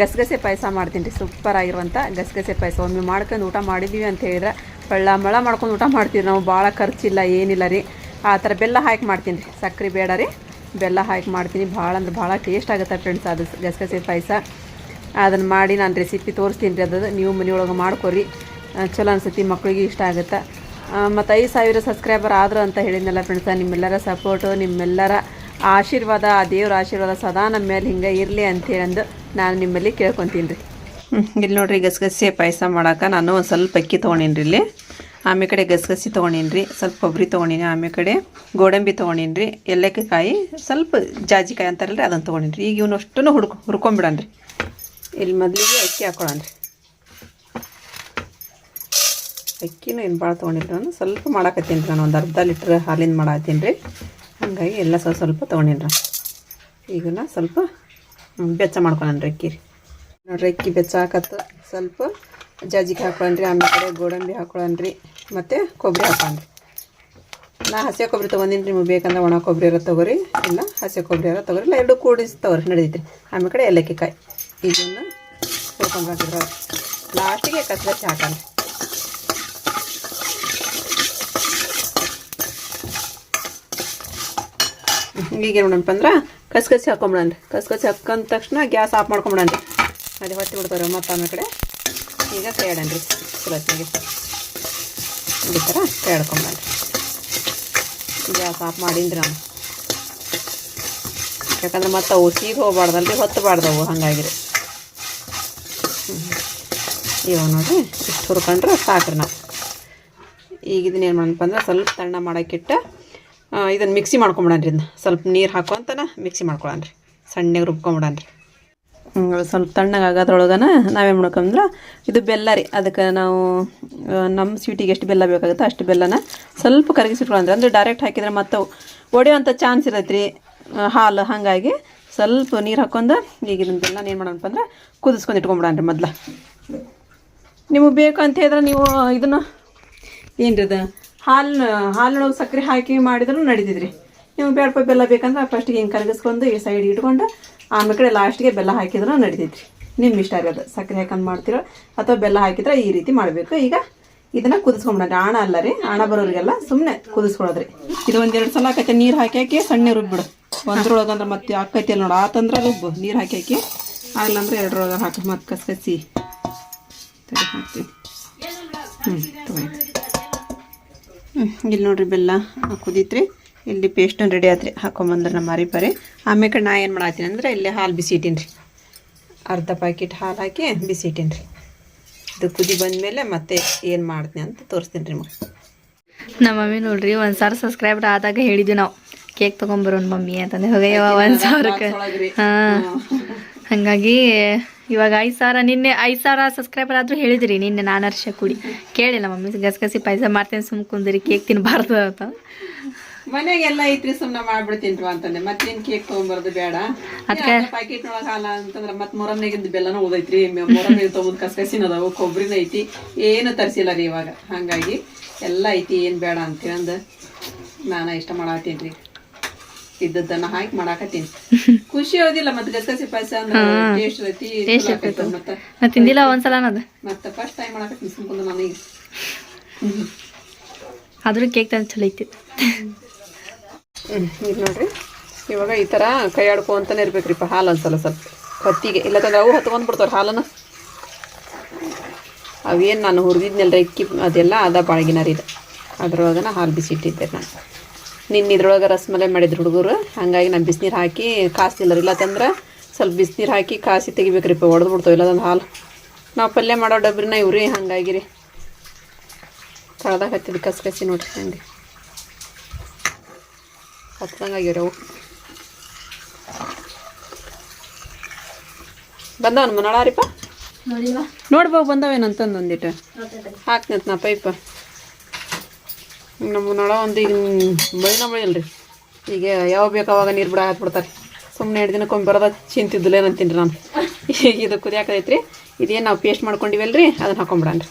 ಗಸಗಸೆ ಪಾಯಸ ಮಾಡ್ತೀನಿ ರೀ. ಸೂಪರ್ ಆಗಿರುವಂಥ ಗಸಗಸೆ ಪಾಯಸ. ಒಮ್ಮೆ ಮಾಡ್ಕೊಂಡು ಊಟ ಮಾಡಿದ್ದೀವಿ ಅಂತ ಹೇಳಿದ್ರೆ, ಪಳ್ಳ ಮಳ ಮಾಡ್ಕೊಂಡು ಊಟ ಮಾಡ್ತೀವಿ ನಾವು. ಭಾಳ ಖರ್ಚಿಲ್ಲ, ಏನಿಲ್ಲ ರೀ. ಆ ಥರ ಬೆಲ್ಲ ಹಾಕಿ ಮಾಡ್ತೀನಿ ರೀ. ಸಕ್ಕರೆ ಬೇಡ ರೀ. ಬೆಲ್ಲ ಹಾಕಿ ಮಾಡ್ತೀನಿ. ಭಾಳ ಅಂದ್ರೆ ಭಾಳ ಟೇಸ್ಟ್ ಆಗುತ್ತೆ ಫ್ರೆಂಡ್ಸ್ ಅದು ಗಸಗಸೆ ಪಾಯಸ. ಅದನ್ನು ಮಾಡಿ ನಾನು ರೆಸಿಪಿ ತೋರಿಸ್ತೀನಿ ರೀ. ಅದು ನೀವು ಮನೆಯೊಳಗೆ ಮಾಡ್ಕೊರಿ. ಚಲೋ ಅನ್ಸತಿ ಮಕ್ಕಳಿಗೆ ಇಷ್ಟ ಆಗುತ್ತೆ. ಮತ್ತು ಐದು ಸಾವಿರ ಸಬ್ಸ್ಕ್ರೈಬರ್ ಆದರು ಅಂತ ಹೇಳಿದ್ನಲ್ಲ ಫ್ರೆಂಡ್ಸ ನಿಮ್ಮೆಲ್ಲರ ಸಪೋರ್ಟು ನಿಮ್ಮೆಲ್ಲರ ಆಶೀರ್ವಾದ, ಆ ದೇವ್ರ ಆಶೀರ್ವಾದ ಸದಾ ನಮ್ಮ ಮೇಲೆ ಹಿಂಗೆ ಇರಲಿ ಅಂತೇಳಂದು ನಾನು ನಿಮ್ಮಲ್ಲಿ ಕೇಳ್ಕೊತೀನಿ ರೀ. ಇಲ್ಲಿ ನೋಡಿರಿ ಗಸಗಸೆ ಪಾಯಸ ಮಾಡೋಕೆ ನಾನು ಒಂದು ಸ್ವಲ್ಪ ಅಕ್ಕಿ ತೊಗೊಂಡೀನಿ ರೀ ಇಲ್ಲಿ. ಆಮೇಲೆ ಕಡೆ ಗಸಗಸೆ ತೊಗೊಂಡೀನಿ ಸ್ವಲ್ಪ ಕೊಬ್ಬರಿ ತೊಗೊಂಡೀನಿ ಆಮೇಲೆ ಕಡೆ ಗೋಡಂಬಿ ತೊಗೊಂಡೀನಿ ಏಲಕ್ಕಾಯಿ ಸ್ವಲ್ಪ ಜಾಜಿಕಾಯಿ ಅಂತಾರಲ್ಲ ರೀ ಅದನ್ನು ತೊಗೊಂಡೀನಿ ಈಗ ಇವನ್ನಷ್ಟು ಹುಡ್ಕೊ ಹುರ್ಕೊಂಬಿಡಣ ರೀ ಇಲ್ಲಿ ಮೊದಲಿಗೆ ಅಕ್ಕಿ ಹಾಕೊಳ್ಳೋಣ ರೀ ಅಕ್ಕಿನೂ ಏನು ಭಾಳ ತೊಗೊಂಡಿಲ್ಲ ಅಂದ್ರೆ ಸ್ವಲ್ಪ ಮಾಡಾಕತ್ತೀನಿ ರೀ ನಾನು, ಒಂದು ಅರ್ಧ ಲೀಟ್ರ್ ಹಾಲಿನ ಮಾಡತ್ತೀನಿ ರೀ. ಹಾಗಾಗಿ ಎಲ್ಲ ಸ್ವಲ್ಪ ಸ್ವಲ್ಪ ತೊಗೊಂಡಿನಿ ಈಗ ಈಗನ ಸ್ವಲ್ಪ ಬೆಚ್ಚ ಬೆಚ್ಚ ಮಾಡ್ಕೊಳನ್ರಿ ಅಕ್ಕಿ ರೀ. ನೋಡ್ರಿ ಅಕ್ಕಿ ಬೆಚ್ಚ ಹಾಕತ್ತು ಸ್ವಲ್ಪ ಜಜ್ಜಿಗೆ ಹಾಕೊಳನ್ರಿ ಆಮೇಲೆ ಕಡೆ ಗೋಡಂಬಿ ಹಾಕೊಳನ್ರಿ ಮತ್ತು ಕೊಬ್ಬರಿ ಹಾಕೊಳ್ಳನ್ರಿ ನಾ ಹಸಿ ಕೊಬ್ಬರಿ ತೊಗೊಂಡಿನಿ ನಿಮಗೆ ಬೇಕಂದ್ರೆ ಒಣ ಕೊಬ್ಬರಿ ಇರೋ ತೊಗೊರಿ ಇಲ್ಲ ಹಸಿ ಕೊಬ್ಬರಿ ಇರೋ ತೊಗೊರಿ ಇಲ್ಲ ಎರಡು ಕೂಡಿಸಿ ತೊಗೊರಿ ನಡೀತಿ ಆಮೇಲೆ ಕಡೆ ಏಲಕ್ಕಿ ಕಾಯಿ. ಇದನ್ನು ಹುರ್ಕೊಂಡ್ಬಂದಿದ್ರ ಲಾಸ್ಟಿಗೆ ಕಸಗಚ್ಚಿ ಹಾಕನ್ರಿ ಈಗ ಏನು ಮಾಡಪ್ಪ ಅಂದ್ರೆ ಕಸ್ಕಸಿ ಹಾಕೊಂಬಿಡನ್ರಿ. ಕಸ್ಕಸಿ ಹಾಕೊಂಡ ತಕ್ಷಣ ಗ್ಯಾಸ್ ಆಫ್ ಮಾಡ್ಕೊಂಬಿಡನ್ರಿ. ಅದೇ ಹೊತ್ತಿ ಬಿಡ್ತಾರೆ ಮತ್ತೆ ಆಮೇಲೆ ಕಡೆ. ಈಗ ಕೈಯಾಡಣ್ರಿ ಚಲೋತ್ನಾಗೆ. ಈ ಥರ ಕೈ ಆಡ್ಕೊಂಬಿಡನ್ರಿ ಗ್ಯಾಸ್ ಆಫ್ ಮಾಡಿನ್ರಿ ನಾನು ಯಾಕಂದ್ರೆ ಮತ್ತೆ ಅವು ಸೀಗೆ ಹೋಗ್ಬಾರ್ದಲ್ರಿ ಹೊತ್ತಬಾರ್ದವು ಹಂಗಾಗಿರಿ. ಇವಾಗ ನೋಡಿರಿ, ಇಷ್ಟು ಹುರ್ಕೊಂಡ್ರೆ ಸಾಕ್ರಿ ನಾವು. ಈಗ ಇದನ್ನ ಏನು ಮಾಡಪ್ಪ ಅಂದ್ರೆ ಸ್ವಲ್ಪ ತಣ್ಣ ಮಾಡೋಕ್ಕಿಟ್ಟು ಇದನ್ನು ಮಿಕ್ಸಿ ಮಾಡ್ಕೊಂಬಿಡನ್ರಿ ಇದನ್ನ ಸ್ವಲ್ಪ ನೀರು ಹಾಕೊಂತನ ಮಿಕ್ಸಿ ಮಾಡ್ಕೊಳನ್ರಿ. ಸಣ್ಣಗೆ ರುಬ್ಕೊಂಬಿಡನ್ರಿ. ಸ್ವಲ್ಪ ತಣ್ಣಗೆ ಆಗೋದ್ರೊಳಗನ ನಾವೇನು ಮಾಡ್ಕೊಂಡ್ರೆ ಇದು ಬೆಲ್ಲ ರೀ. ಅದಕ್ಕೆ ನಾವು ನಮ್ಮ ಸ್ವೀಟಿಗೆ ಎಷ್ಟು ಬೆಲ್ಲ ಬೇಕಾಗುತ್ತೆ ಅಷ್ಟು ಬೆಲ್ಲನ ಸ್ವಲ್ಪ ಕರಗಿಸಿಟ್ಕೊಳಂದ್ರೆ ಅಂದ್ರೆ ಡೈರೆಕ್ಟ್ ಹಾಕಿದ್ರೆ ಮತ್ತೆ ಒಡೆಯುವಂಥ ಚಾನ್ಸ್ ಇರತ್ತೆ ರೀ ಹಾಲು ಹಾಗಾಗಿ ಸ್ವಲ್ಪ ನೀರು ಹಾಕೊಂಡು ಈಗ ಇದನ್ನು ಬೆಲ್ಲ ಏನು ಮಾಡೋಣಪ್ಪ ಅಂದ್ರೆ ಕುದಿಸ್ಕೊಂಡು ರೀ ಮೊದ್ಲು. ನಿಮಗೆ ಬೇಕು ಅಂತ ಹೇಳಿದ್ರೆ ನೀವು ಇದನ್ನು ರೀ ಅದು? ಹಾಲು ಹಾಲಿನೊಳಗೆ ಸಕ್ಕರೆ ಹಾಕಿ ಮಾಡಿದ್ರು ನಡೀತಿದ್ರಿ. ನೀವು ಬೇಡಪ್ಪ ಬೆಲ್ಲ ಬೇಕಂದ್ರೆ ಫಸ್ಟಿಗೆ ಹಿಂಗೆ ಕರಗಿಸ್ಕೊಂಡು ಈ ಸೈಡ್ ಇಟ್ಕೊಂಡು ಆಮೇಲೆ ಕಡೆ ಲಾಸ್ಟಿಗೆ ಬೆಲ್ಲ ಹಾಕಿದ್ರು ನಡೀತಿದ್ರಿ. ನಿಮ್ಮ ಇಷ್ಟ ಆಗೋದು ಸಕ್ಕರೆ ಹಾಕೊಂಡು ಮಾಡ್ತಿರೋ ಅಥವಾ ಬೆಲ್ಲ ಹಾಕಿದ್ರೆ ಈ ರೀತಿ ಮಾಡಬೇಕು. ಈಗ ಇದನ್ನು ಕುದಿಸ್ಕೊಂಬಿಡ್ರಿ ಆಣ ಅಲ್ಲ ರೀ, ಆಣ ಬರೋರಿಗೆಲ್ಲ ಸುಮ್ಮನೆ ಕುದಿಸ್ಕೊಳೋದ್ರಿ ಇದು ಒಂದೆರಡು ಸಲ ಆಕೈತೆ, ನೀರು ಹಾಕಿ ಹಾಕಿ ಸಣ್ಣ ರುಬ್ಬಿಡು ಒಂದ್ರೊಳಗೆ ಅಂದ್ರೆ ಮತ್ತೆ ಆಕೈತಿ ಅಲ್ಲಿ ನೋಡು. ಆತಂದ್ರೆ ರುಬ್ಬು, ನೀರು ಹಾಕಿ ಹಾಕಿ. ಆಗ್ಲಂದ್ರೆ ಎರಡರೊಳಗೆ ಹಾಕಿ. ಮತ್ತೆ ಕಸ್ಕಸಿ. ಹಾಕ್ತೀನಿ. ಹ್ಞೂ ಇಲ್ಲಿ ನೋಡ್ರಿ ಬೆಲ್ಲ ಕುದೀತ್ರಿ. ಇಲ್ಲಿ ಪೇಸ್ಟನ್ನು ರೆಡಿ ಆತ್ರಿ. ಹಾಕೊಂಬಂದ್ರೆ ನಮ್ಮ ಮಾರಿ ಪರಿ. ಆಮೇಲೆ ನಾ ಏನು ಮಾಡತ್ತೀನಿ ಅಂದ್ರೆ ಇಲ್ಲಿ ಹಾಲು ಬಿಸಿ ಇಟ್ಟೀನಿ ರೀ ಅರ್ಧ ಪ್ಯಾಕೆಟ್ ಹಾಲು ಹಾಕಿ ಬಿಸಿ ಇಟ್ಟೀನಿ ರೀ ಇದು ಕುದಿ ಬಂದಮೇಲೆ ಮತ್ತೆ ಏನು ಮಾಡ್ತೀನಿ ಅಂತ ತೋರಿಸ್ತೀನಿ ರೀ ನಮ್ಮ ಮಮ್ಮಿ ನೋಡ್ರಿ ಒಂದು ಸಾವಿರ ಸಬ್ಸ್ಕ್ರೈಬರ್ ಆದಾಗ ಹೇಳಿದ್ವಿ ನಾವು ಕೇಕ್ ತೊಗೊಂಬರೋಣ ಮಮ್ಮಿ ಅಂತಂದ್ರೆ ಹೋಗಯ್ಯವ ಒಂದು ಸಾವಿರಕ್ಕೆ. ಹಾಂ. ಹಾಗಾಗಿ ಇವಾಗ ಐದು ಸಾವಿರ ನಿನ್ನೆ ಐದು ಸಾವಿರ ಸಬ್ಸ್ಕ್ರೈಬರ್ ಆದರೂ ಹೇಳಿದ್ರಿ ನಿನ್ನೆ ನಾನು ಹರ್ಷ ಕೂಡಿ. ಕೇಳಿಲ್ಲ ಮಮ್ಮಿ ಗಸಗಸಿ ಪಾಯಸ ಮಾಡ್ತೇನೆ ಸುಮ್ ಕುಂದ್ರಿ ಕೇಕ್ ತಿನ್ನಬಾರ್ದು ಅಂತ. ಮನೆಗೆಲ್ಲ ಐತ್ರಿ ಸುಮ್ಮನೆ ಮಾಡ್ಬಿಡ್ತೀನಿ ರೀ ಮತ್ತೆ ಮತ್ತೇನು ಕೇಕ್ ತೊಗೊಂಬರೋದು ಬೇಡ. ಅದಕ್ಕೆ ಪ್ಯಾಕೆಟ್ ಒಳಗೆ ಹಾಲ ಅಂತಂದ್ರೆ ಮತ್ತೆ ಮೊರಮ್ನಾಗಿಂದ ಬೆಲ್ಲನೂ ಓದೈತ್ರಿ ಮೊರಮ್ನಾಗ ತೊಗೊಂಡು ಕಸಕಸಿನ ಅದಾವು ಕೊಬ್ಬರಿನ ಐತಿ. ಏನು ತರಿಸಿಲ್ಲ ರೀ ಇವಾಗ. ಹಾಗಾಗಿ ಎಲ್ಲ ಐತಿ ಏನು ಬೇಡ ಅಂತೇಳಂದು ನಾನು ಇಷ್ಟ ಮಾಡತ್ತೀನಿ ರೀ ಇದ್ದದ್ದನ್ನ ಹಾಕಿ ಮಾಡಾಕತ್ತೀನಿ. (laughs) ಖುಷಿ ಹೋದಿಲ್ಲ ಮತ್ತೆ ಗಸಗಸಿ ಪಾಯಸ ಅಂದ್ರೆ ಟೇಸ್ಟ್ ಐತಿ ಟೇಸ್ಟ್ ಮತ್ತೆ. ನಾ ತಿಂದಿಲ್ಲ ಒಂದ್ಸಲ ಅದು ಮತ್ತೆ ಫಸ್ಟ್ ಟೈಮ್ ಮಾಡಾಕತ್ತೀನಿ ಸುಮ್ಕೊಂಡು ನನಗೆ (laughs) ಆದ್ರೂ ಕೇಕ್ ತಂದು ಚಲೋ ಐತಿ. ಈಗ ನೋಡ್ರಿ. ಇವಾಗ ಈ ಥರ ಕೈ ಆಡ್ಕೊಂತಾನೆ ಇರ್ಬೇಕ್ರಿಪ್ಪ ಹಾಲು ಒಂದ್ಸಲ ಸ್ವಲ್ಪ. ಹೊತ್ತಿಗೆ ಇಲ್ಲಕಂದ್ರೆ ಅವು ಹೊತ್ಕೊಂಡ್ ಬಿಡ್ತಾರ ಹಾಲನ್ನು. ಅವೇನು ನಾನು ಹುರಿದಿದ್ನಲ್ರಿ ಅಕ್ಕಿ ಅದೆಲ್ಲ ಅದ ಬಾಳ್ಗಿನ ರೀ ಅದ್ರೊಳಗನ ಹಾಲು ಬಿಸಿ ಇಟ್ಟಿದ್ದೆ ನಾನು. ನಿನ್ನ ಇದ್ರೊಳಗೆ ರಸಮಲೈ ಮಾಡಿದ್ರು ಹುಡುಗರು. ಹಾಗಾಗಿ ನಾನು ಬಿಸಿನೀರು ಹಾಕಿ ಕಾಸ್ತಿಲ್ಲ ಇಲ್ಲತ್ತಂದ್ರೆ ಸ್ವಲ್ಪ ಬಿಸಿನೀರು ಹಾಕಿ ಕಾಸಿ ತೆಗಿಬೇಕ್ರಿಪ್ಪ ಒಡೆದು ಬಿಡ್ತಾವೆ ಇಲ್ಲದಂದ್ರೆ ಹಾಲು. ನಾವು ಪಲ್ಯ ಮಾಡೋ ಡಬ್ರಿನ ಇವ್ರಿ ಹಂಗಾಗಿರಿ. ರೀ ಕಳ್ದಾಗ ಹತ್ತಿದ ಕಸ್ಕಸಿ ನೋಡ್ರಿ ಹಂಗೆ. ಹತ್ತಂಗಾಗ್ಯಾರ ಅವು. ಬಂದವನು ಮನಳಾರಿಪ್ಪ ನೋಡ್ಬೋ ಬಂದವೇನಂತಂದು ಒಂದಿಟ್ಟು ಹಾಕ್ನಂತ ನಾ ಪೈಪ. ನಮ್ಮ ನಳ ಒಂದು ಈಗ ಮಳಿನ ರೀ. ಈಗ ಯಾವ ಬೇಕು ಅವಾಗ ನೀರು ಬಿಡ ಹಾಕ್ಬಿಡ್ತಾರೆ ಸುಮ್ಮನೆ ಎರಡು ದಿನಕ್ಕೊಮ್ಮೆ ಬರೋದ ಚಿಂತಿದ್ದಿಲ್ಲ ಏನಂತೀನಿ ರೀ ನಾನು. ಈಗ ಇದು ಕುದಿಯಾಕೈತ್ರಿ ಇದೇನು ನಾವು ಪೇಸ್ಟ್ ಮಾಡ್ಕೊಂಡಿವಲ್ರಿ, ಅದನ್ನು ಹಾಕೊಂಬಿಡನ್ರಿ.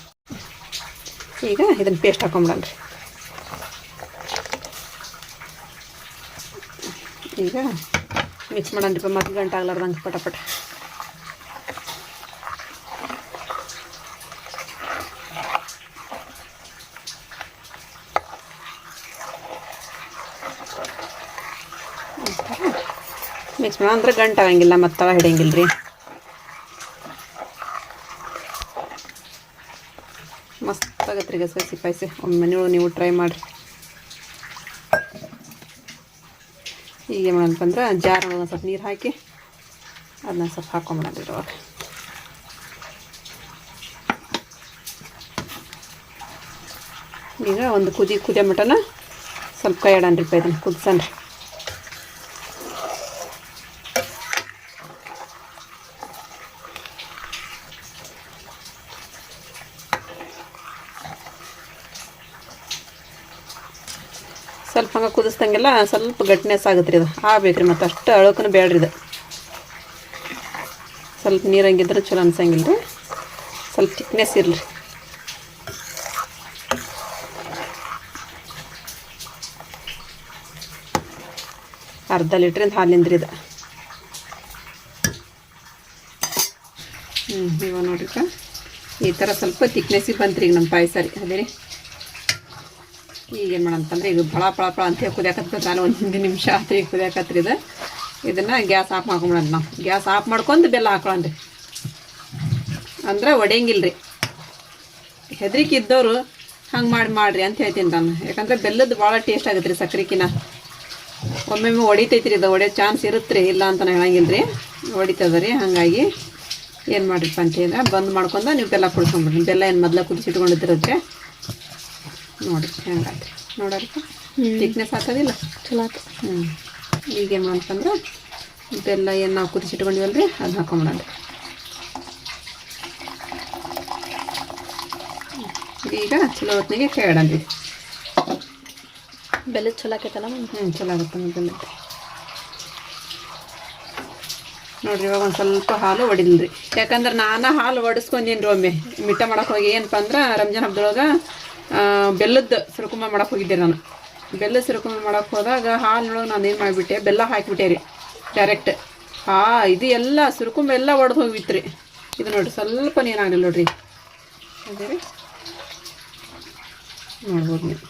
ಈಗ ಇದನ್ನು ಪೇಸ್ಟ್ ಹಾಕೊಂಬಿಡನ್ರಿ. ಈಗ ಮಿಕ್ಸ್ ಮಾಡನ್ರಿಪ್ಪ ಮತ್ತೆ ಗಂಟೆ ಆಗ್ಲಾರ್ದಂಗೆ ಪಟ ಪಟ. ಮಿಕ್ಸ್ ಮಾಡೋಣ ಅಂದ್ರೆ ಗಂಟು ಆಗಂಗಿಲ್ಲ ಮತ್ತು ಹಿಡಿಯಂಗಿಲ್ಲ ರೀ ಮಸ್ತ್ ಆಗತ್ತೆ ರೀ ಗಸಗಸಿ ಪಾಯಸ. ಒಮ್ಮೆ ನೀವು ನೀವು ಟ್ರೈ ಮಾಡಿರಿ. ಈಗ ಏನಪ್ಪ ಅಂದ್ರೆ ಜಾರ್ ಒಂದು ಸ್ವಲ್ಪ ನೀರು ಹಾಕಿ ಅದನ್ನ ಸ್ವಲ್ಪ ಹಾಕೊಂಬಿಡೋದ್ರಿ ಅವಾಗ ಈಗ ಒಂದು ಕುದಿ ಕುದಿಯೋ ಮಟನ ಸ್ವಲ್ಪ ಕೈ ಇಡನ್ರಿಪ್ಪ ಪೈದನ್ ಕುದಿಸನ್ರಿ. ಹಂಗೆ ಕುದಿಸ್ದಂಗೆಲ್ಲ ಸ್ವಲ್ಪ ಗಟ್ಟಿನೆಸ್ ಆಗುತ್ತೆ ರೀ ಇದು. ಆಗ್ಬೇಕ್ರಿ ಮತ್ತು ಅಷ್ಟು ಅಳಕನ ಬೇಡ್ರಿ ಇದು. ಸ್ವಲ್ಪ ನೀರು ಹಂಗಿದ್ರೆ ಚಲೋ ಅನ್ಸಂಗಿಲ್ಲ ರೀ ಸ್ವಲ್ಪ ತಿಕ್ನೆಸ್ ಇರಲಿ. ಅರ್ಧ ಲೀಟ್ರಿಂದ ಹಾಲಿಂದ್ರಿ ಇದು. ಹ್ಞೂ ಇವಾಗ ನೋಡ್ರಿ ಈ ಥರ ಸ್ವಲ್ಪ ತಿಕ್ನೆಸ್ಸಿಗೆ ರೀ ಈಗ ನಮ್ಮ ಪಾಯಸ ರೀ. ಅದೇ ರೀ ಈಗ ಏನು ಮಾಡಂತಂದ್ರೆ ಈಗ ಫಳ ಫಳ ಫಳ ಅಂತ ಹೇಳಿ ಕುದಿಯಕತ್ತ ನಾನು ಒಂದು ನಿಮಿಷ ಆತ್ರಿ ಕುದಿಯಾಕತ್ರಿ ಇದು. ಇದನ್ನು ಗ್ಯಾಸ್ ಆಫ್ ಮಾಡ್ಕೊಂಬಿಡೋಣ ನಾವು. ಗ್ಯಾಸ್ ಆಫ್ ಮಾಡ್ಕೊಂಡು ಬೆಲ್ಲ ಹಾಕೊಳ್ಳೋಣ ರೀ ಅಂದ್ರೆ ಒಡೆಯಂಗಿಲ್ಲ ರೀ ಹೆದರಿಕೆ ಇದ್ದವರು ಹಂಗೆ ಮಾಡಿ ಮಾಡಿರಿ ಅಂತ ಹೇಳ್ತೀನಿ ನಾನು. ಯಾಕಂದ್ರೆ ಬೆಲ್ಲದ ಭಾಳ ಟೇಸ್ಟ್ ಆಗುತ್ತೆ ರೀ ಸಕ್ರೆಕಿನ ಒಮ್ಮೊಮ್ಮೆ ಹೊಡಿತೈತಿ ರೀ ಇದು. ಹೊಡೆಯೋ ಚಾನ್ಸ್ ಇರುತ್ತೆ ರೀ ಇಲ್ಲ ಅಂತ ನಾನು ಹೇಳಂಗಿಲ್ಲ ರೀ ಹೊಡಿತದ ರೀ ಹಾಗಾಗಿ ಏನು ಮಾಡಿರಪ್ಪ ಅಂತ ಹೇಳಿದ್ರೆ ಬಂದ್ ಮಾಡ್ಕೊಂಡು ನೀವು ಬೆಲ್ಲ ಕುಡ್ಸ್ಕೊಂಬಿಡ್ರಿ ಬೆಲ್ಲ ಏನು ಮೊದಲ ಕುದಿಸಿಟ್ಕೊಂಡಿದ್ದಿರುತ್ತೆ ನೋಡಿ ಹೆಂಗಾತ್ರಿ ನೋಡೋರಿಪ್ಪ ತಿಕ್ನೆಸ್ ಆಗ್ತದಿಲ್ಲ? ಚಲೋ ಆತು ಹ್ಞೂ ಈಗೇನು ಅಂತಂದ್ರೆ ಬೆಲ್ಲ ಏನು ನಾವು ಕುದಿಸಿಟ್ಕೊಂಡಿವಲ್ಲ ರೀ ಅದನ್ನ ಹಾಕೊಂಬಿಡೋಣ. ಈಗ ಚಲೋ ಹೊತ್ತಿಗೆ ಕೇಳಣ್ರಿ ಬೆಲ್ಲ ಚಲೋ ಆಕೈತಲ್ಲ ಹ್ಞೂ ಚಲೋ ಆಗುತ್ತೆ ಬೆಲ್ಲ. ನೋಡ್ರಿ ಇವಾಗ ಒಂದು ಸ್ವಲ್ಪ ಹಾಲು ಹೊಡಿಲ್ರಿ ಯಾಕಂದ್ರೆ ನಾನು ಹಾಲು ಒಡಿಸ್ಕೊಂಡೀನಿ ರೀ ಒಮ್ಮೆ. ಮಿಠ ಮಾಡೋಕೆ ಹೋಗಿ ಏನಪ್ಪ ಅಂದ್ರೆ ರಂಜಾನ್ ಹಬ್ಬದೊಳಗೆ ಬೆಲ್ಲದ ಸಿರುಕುಂಬ ಮಾಡಕ್ಕೆ ಹೋಗಿದ್ದೆ ನಾನು. ಬೆಲ್ಲದ ಸಿರುಕುಂಬ ಮಾಡಕ್ಕೆ ಹೋದಾಗ ಹಾಲಿನೊಳಗೆ ನಾನು ಏನು ಮಾಡಿಬಿಟ್ಟೆ? ಬೆಲ್ಲ ಹಾಕಿಬಿಟ್ಟೆ ರೀ ಡೈರೆಕ್ಟ್ ಹಾ ಇದು ಎಲ್ಲ ಸಿರುಕುಂಬ ಎಲ್ಲ ಒಡೆದು ಹೋಗಿತ್ತು ರೀ ಇದು ನೋಡಿರಿ ಸ್ವಲ್ಪ ನೀರಾಗಲಿಲ್ಲ ನೋಡ್ರಿ. ಅದೇ ರೀ. ನೋಡ್ಬೋದು ನೀವು.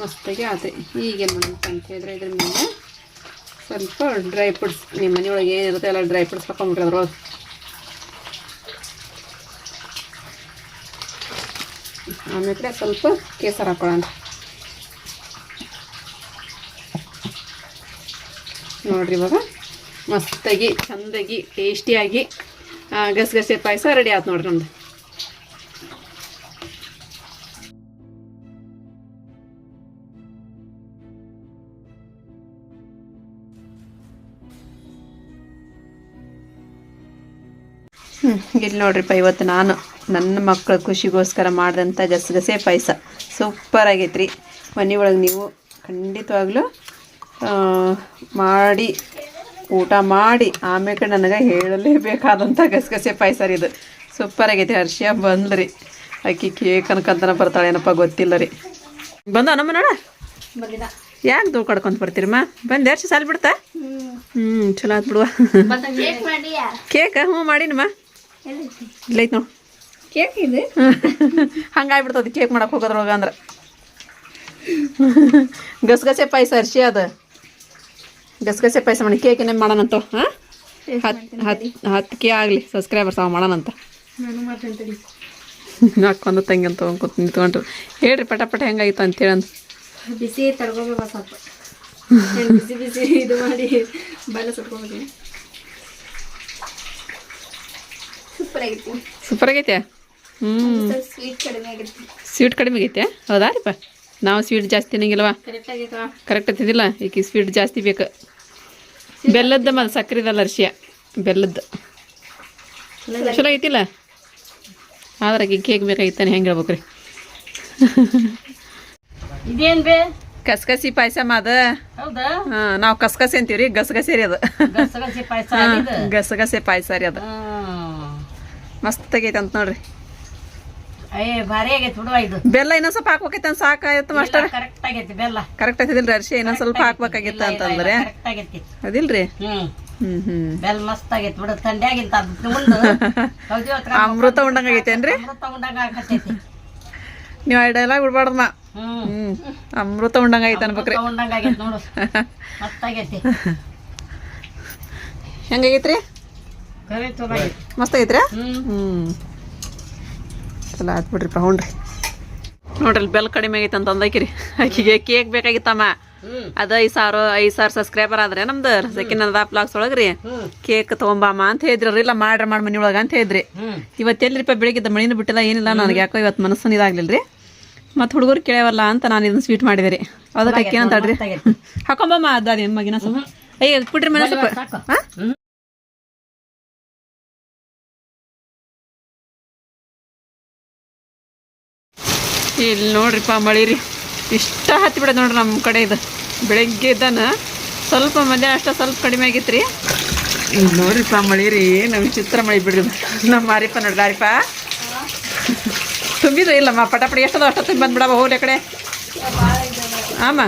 ಮಸ್ತಾಗಿ ಆತು. ಈಗೇನು ಮಾಡಬೇಕು ಅಂತ ಹೇಳಿದ್ರೆ ಇದ್ರ ಮೇಲೆ ಸ್ವಲ್ಪ ಡ್ರೈ ಫ್ರೂಟ್ಸ್ ನಿಮ್ಮ ಮನೆಯೊಳಗೆ ಏನಿರುತ್ತೆ ಎಲ್ಲ ಡ್ರೈ ಫ್ರೂಟ್ಸ್ ಹಾಕೊಂಬಿಟ್ರೆ ಅದ್ರೊಳಗೆ. ಆಮೇಲೆ ಸ್ವಲ್ಪ ಕೇಸರ ಹಾಕೊಳ್ಳೋಣ. ನೋಡ್ರಿ ಇವಾಗ ಮಸ್ತಾಗಿ, ಚಂದಾಗಿ, ಟೇಸ್ಟಿಯಾಗಿ ಗಸಗಸೆ ಪಾಯಸ ರೆಡಿ ಆಯ್ತು ನೋಡ್ರಿ ನಮ್ದು. ಹ್ಞೂ ಇಲ್ಲಿ ನೋಡ್ರಿಪ್ಪ ಇವತ್ತು ನಾನು. ನನ್ನ ಮಕ್ಕಳ ಖುಷಿಗೋಸ್ಕರ ಮಾಡಿದಂಥ ಗಸಗಸೆ ಪಾಯಸ. ಸೂಪರ್ ರೀ ಮನೆ ಒಳಗೆ ನೀವು ಖಂಡಿತವಾಗ್ಲೂ ಮಾಡಿ ಊಟ ಮಾಡಿ ಆಮೇಲೆ ನನಗೆ ಹೇಳಲೇಬೇಕಾದಂಥ ಗಸಗಸೆ ಪಾಯಸ ರೀ ಇದು. ಸೂಪರ್ ಆಗೈತಿ ಹರ್ಷಿಯ ರೀ ಅಕ್ಕಿ ಕೇಕ್ ಅನ್ಕಂತನ ಬರ್ತಾಳೇನಪ್ಪ ಗೊತ್ತಿಲ್ಲ ರೀ. ಬಂದ ನಮ್ಮ ನೋಡ ಯಾಕೆ ದೂ ಕಡ್ಕೊಂತ ಬರ್ತೀರಮ್ಮ ಬಂದು ಎಷ್ಟು ಸಾಲ ಬಿಡ್ತಾ? ಹ್ಞೂ ಚಲೋ ಆತ್ ಬಿಡುವ. ಕೇಕ್ ಹ್ಞೂ ಮಾಡಿನಮ್ಮ ಇಲ್ಲೈತೆ ನೋಡು. ಕೇಕ್ ಇದೆ. ಹಂಗಾಗ್ಬಿಡ್ತದೆ ಕೇಕ್ ಮಾಡಕ್ಕೆ ಹೋಗೋದ್ರೊಳಗ ಅಂದ್ರೆ. ಗಸಗಸೆ ಪಾಯಸ ಅರ್ಶಿ ಅದ. ಗಸಗಸೆ ಪಾಯಸ ಮಾಡಿ ಕೇಕಿನ ಮಾಡೋಣಂತ ಹಾಂ? ಹತ್ತು ಹತ್ತು ಹತ್ತು ಕೆ ಆಗಲಿ ಸಬ್ಸ್ಕ್ರೈಬರ್ಸ್ ಅವ ಮಾಡೋಣಂತ. ಹಾಕೊಂಡು ತಂಗಿ ಅಂತ ತೊಗೊಂಡು ನಿಂತ್ಕೊಂಡ್ರು. ಹೇಳ್ರಿ ಪಟ ಪಟ ಹೆಂಗಾಗಿತ್ತು ಅಂತೇಳಿ ಅಂತ ಬಿಸಿ ತಡ್ಕೋಬೇಕು ಸ್ವಲ್ಪ. (laughs) ಬಿಸಿ ಬಿಸಿ ಇದು ಮಾಡಿ ಬಾಲ ಸುಟ್ಕೋಬೇಕು ಸೂಪರ್ ಆಗಿತ್ತು ಸೂಪರ್ ಆಗೈತೆ ಸ್ವೀಟ್ ಕಡಿಮೆ ಸ್ವೀಟ್ ಕಡಿಮೆ ಆಗೈತೆ? ಹೌದಾ ರೀಪ್ಪ ನಾವು ಸ್ವೀಟ್ ಜಾಸ್ತಿ ತಿನ್ನಂಗಿಲ್ವಾ ಕರೆಕ್ಟ್ ತಿಂದಿಲ್ಲ ಈಗ ಸ್ವೀಟ್ ಜಾಸ್ತಿ ಬೇಕು. ಬೆಲ್ಲದ್ದು ಮತ್ತು ಸಕ್ಕರೆದಲ್ಲ ಅರ್ಶಿಯ. ಬೆಲ್ಲದ್ದು. ಚಲೋ ಐತಿಲ್ಲ? ಆದ್ರೆ ಈಗ ಕೇಕ್ ಬೇಕಾಗಿತ್ತಾನೆ ಹೆಂಗೆ ಹೇಳ್ಬೇಕ್ರಿ? ರೀ ಬೇ? ಕಸ್ಕಸಿ ಪಾಯಸ ಮಾದ ನಾವು ಕಸ್ಕಸಿ ಅಂತೀವ್ರಿ ಗಸಗಸೆ ರೀ ಅದು. ಗಸಗಸೆ ಪಾಯಸ ರೀ ಅದು. ಮಸ್ತ್ ಆಗೈತೆ ಅಂತ ನೋಡ್ರಿ. ಅಯ್ಯ ಭಾರಿ ಆಗೈತಿ ಬಿಡುವ ಇದು. ಬೆಲ್ಲ ಇನ್ನೊಂದ್ ಸ್ವಲ್ಪ ಹಾಕ್ಬೇಕೈತೆ ಅಂತ ಸಾಕಾಯ್ತು ಮಾಸ್ಟರ್. ಕರೆಕ್ಟ್ ಆಗೈತಿ ಬೆಲ್ಲ. ಕರೆಕ್ಟ್ ಐತಿದಿಲ್ರಿ ಅರ್ಶಿ ಇನ್ನೊಂದ್ ಸ್ವಲ್ಪ ಹಾಕ್ಬೇಕಾಗಿತ್ತು ಅಂತಂದ್ರೆ. ಕರೆಕ್ಟ್ ಆಗೈತಿ. ಅದಿಲ್ರಿ? ಹ್ಮ್. ಹ್ಮ್ ಹ್ಮ್. ಬೆಲ್ಲ ಮಸ್ತ್ ಆಗೈತಿ ಬಿಡು ಆಗಿಂತ (laughs) ಅಮೃತ ಉಂಡಂಗ ಆಗೈತೇನ್ರಿ ಅಮೃತ ಉಂಡಾಗ ಆಗತೈತಿ ನೀವು ಬಿಡ್ಬಾರ್ದಮ್ಮ. ಹ್ಮ್. ಅಮೃತ ಉಂಡಂಗ ಐತೆ ಅನ್ಬೇಕ್ರಿ. ಉಂಡಂಗ ಆಗೈತಿ ನೋಡು. (laughs) ಮಸ್ತ್ ಆಗೈತಿ. ಹೆಂಗಾಗೈತ್ರಿ ಮಸ್ತ್ ಆಗೈತ್ರಿ? ಹ್ಮ್. ಆತ್ ಬಿಡ್ರಿಪ್ಪ ಹ್ಞೂನ್ರಿ ನೋಡ್ರಿ ಬೆಲ್ ಕಡಿಮೆ ಆಗೈತೆ ಅಂತ ಅಂದಾಕಿರಿ. ಆಕಿಗೆ ಕೇಕ್ ಬೇಕಾಗಿತ್ತಮ್ಮ ಅದ ಐದು ಸಾವಿರ ಐದು ಸಾವಿರ ಸಬ್ಸ್ಕ್ರೈಬರ್ ಆದ್ರೆ ನಮ್ದು ಸೆಕೆಂಡ್ ಅದ ಬ್ಲಾಗ್ಸ್ ಒಳಗ್ರಿ ಕೇಕ್ ತೊಗೊಂಬಾಮ ಅಂತ ಹೇಳಿದ್ರಿ. ಇಲ್ಲ ಮಾಡ್ರಿ ಮಾಡಿ ಮನಿ ಒಳಗ ಅಂತ ಹೇಳಿದ್ರಿ. ಇವತ್ತು ಎಲ್ಲಿರಿಪ್ಪ ಬೆಳಿಗ್ಗೆ ಮಳಿನೂ ಬಿಟ್ಟಿಲ್ಲ ಏನಿಲ್ಲ ನನಗೆ ಯಾಕೋ ಇವತ್ತು ಮನಸ್ಸು ಇದಾಗ್ಲಿಲ್ಲ ರೀ ಮತ್ತು ಹುಡುಗರು ಕೇಳ್ಯವಲ್ಲ ಅಂತ ನಾನು ಇದನ್ನ ಸ್ವೀಟ್ ಮಾಡಿದೆ ರೀ. ಅದಕ್ಕೆ ಆಗೈತಿ. ಹಾಕೊಂಬಮ್ಮ ಅದ ನಿಮ್ಮ ಮಗಿನ ಸ್ವಲ್ಪ. ಅಯ್ಯ ಬಿಡ್ರಿ ಮನೆ ಸ್ವಲ್ಪ. ಸಾಕು. ಹಾ? ಇಲ್ಲಿ ನೋಡ್ರಿಪ್ಪ ಮಳೆ ರೀ ಇಷ್ಟ ಹತ್ತಿ ಬಿಡೋದು ನೋಡ್ರಿ ನಮ್ಮ ಕಡೆ ಇದು. ಬೆಳಗ್ಗೆ ಇದ್ದಾನ. ಸ್ವಲ್ಪ ಮಧ್ಯಾಹ್ನ ಅಷ್ಟ ಸ್ವಲ್ಪ ಕಡಿಮೆ ಆಗಿತ್ತು ರೀ ಇಲ್ಲಿ ನೋಡ್ರಿಪ್ಪ ಮಳೆ ರೀ ನಮ್ಮ ವಿಚಿತ್ರ ಮಳೆ ಬಿಡ್ರಿ. ನಮ್ಮ ಮಾರಿಪ್ಪ ನೋಡ್ರಿ, ದಾರಿಪ್ಪ. ತುಂಬಿದ ಇಲ್ಲಮ್ಮ ಪಟಾಪಟಿ ಎಷ್ಟದ ಅಷ್ಟ ತುಂಬಿ ಬಂದ್ಬಿಡವ ಹೋಗ್ಲಿ ಆ ಕಡೆ. ಆಮ.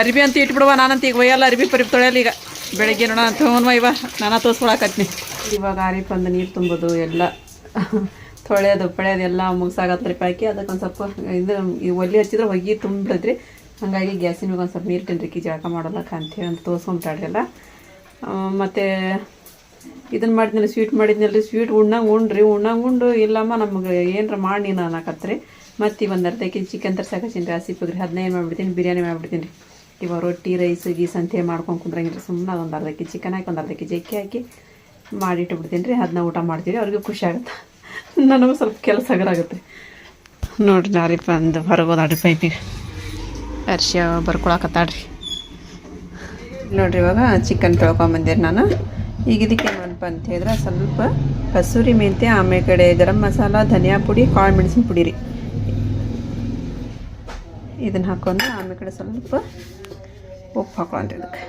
ಅರಿಬಿ ಅಂತ ಇಟ್ಬಿಡುವ, ನಾನಂತ ಈಗ ಒಯ್ಯಲ್ಲ, ಅರಿಬಿ ಪರಿಪ್ ತೊಳೆಯಲ್ಲ ಈಗ. ಬೆಳಗ್ಗೆ ನೋಡೋಣ ತೊಗೊಂಡ್ವ ಇವ. ನಾನು ತೋರಿಸ್ಕೊಳಕತ್ನಿ ಇವಾಗ ಒಂದು ನೀರು ತುಂಬೋದು, ಎಲ್ಲ. ತೊಳೆಯೋದು ಪಳೆಯೋದು ಎಲ್ಲ ಮುಗಿಸಾಗತ್ರಿ ಪಾಕಿ. ಅದಕ್ಕೊಂದು ಸ್ವಲ್ಪ ಇದು ಒಲೆ ಹಚ್ಚಿದ್ರೆ ಹೊಗೆ ತುಂಬಿಡ್ರಿ ಹಾಗಾಗಿ ಗ್ಯಾಸಿನ ಮ್ಯಾಗ ಒಂದು ಸ್ವಲ್ಪ ನೀರು ತಿನ್ರಿಕಿ ಜಳಕ ಮಾಡೋಲಕ್ಕ ಅಂಥೇಳಿ ಅಂತ ತೋರ್ಸ್ಕೊಂಬಿಟ್ಟಾಡ್ರಿ ಎಲ್ಲ ಮತ್ತು ಇದನ್ನು ಮಾಡಿದ್ನಲ್ಲ ಸ್ವೀಟ್ ಮಾಡಿದ್ನಲ್ಲ ರೀ ಸ್ವೀಟ್ ಉಣ್ಣಂಗೆ ಉಣ್ರಿ. ಉಣ್ಣಂಗೆ ಉಂಡು. ಇಲ್ಲಮ್ಮ, ನಮಗೆ ಏನರ ಮಾಡಿ ನೀನು ಅನ್ನಕತ್ರಿ. ಮತ್ತು ಈಗ ಒಂದು ಅರ್ಧ ಕೆ ಜಿ ಚಿಕನ್ ತರ್ಸಕತ್ತೀನಿ ರೀ ಹಸಿಪಗ್ರಿ ಹದಿನೈದು ಮಾಡಿಬಿಡ್ತೀನಿ, ಬಿರಿಯಾನಿ ಮಾಡಿಬಿಡ್ತೀನಿ. ರೀ ಇವಾಗ ರೊಟ್ಟಿ, ರೈಸ್, ಗೀಸ್ ಅಂತೇಳಿ ಮಾಡ್ಕೊಂಡು ಕುಂದ್ರಂಗಿಲ್ಲ ಸುಮ್ಮನೆ ಅದೊಂದು ಅರ್ಧ ಕೆ ಜಿ ಚಿಕನ್ ಹಾಕಿ, ಒಂದು ಅರ್ಧ ಕೆಜಿ ಅಕ್ಕಿ ಹಾಕಿ ಮಾಡಿಟ್ಟು ಬಿಡ್ತೀನಿ ರೀ ಅದನ್ನ ಊಟ ಮಾಡ್ತೀವಿ ಅವ್ರಿಗೂ ಖುಷಿ ಆಗುತ್ತೆ? ನನಗೂ ಸ್ವಲ್ಪ ಕೆಲಸ ಆಗುತ್ತೆ. ರೀ ನೋಡ್ರಿ ನಾರಿಪ್ಪ ಅಂದು ಹೊರಗೋದಾಡ್ರಿ ಪೈಪಿಗೆ ಅರ್ಶಿ ಬರ್ಕೊಳಕತ್ತಾಡ್ರಿ ನೋಡಿರಿ ಇವಾಗ ಚಿಕನ್ ತೊಳ್ಕೊಂಬಂದಿರಿ ನಾನು. ಈಗ ಇದಕ್ಕೆ ಏನಪ್ಪ ಮಾಡಪ್ಪ ಅಂತ ಹೇಳಿದ್ರೆ ಸ್ವಲ್ಪ ಕಸೂರಿ ಮೆಂತೆ ಆಮೇಲೆ ಕಡೆ ಗರಂ ಮಸಾಲ ಧನಿಯಾ ಪುಡಿ ಕಾಳು ಮೆಣಸಿನ ಪುಡಿ ರೀ. ಇದನ್ನು ಹಾಕೊಂಡು ಆಮೇಲೆ ಕಡೆ ಸ್ವಲ್ಪ ಉಪ್ಪು ಹಾಕೊಂಡ್ರಿ ಇದಕ್ಕೆ.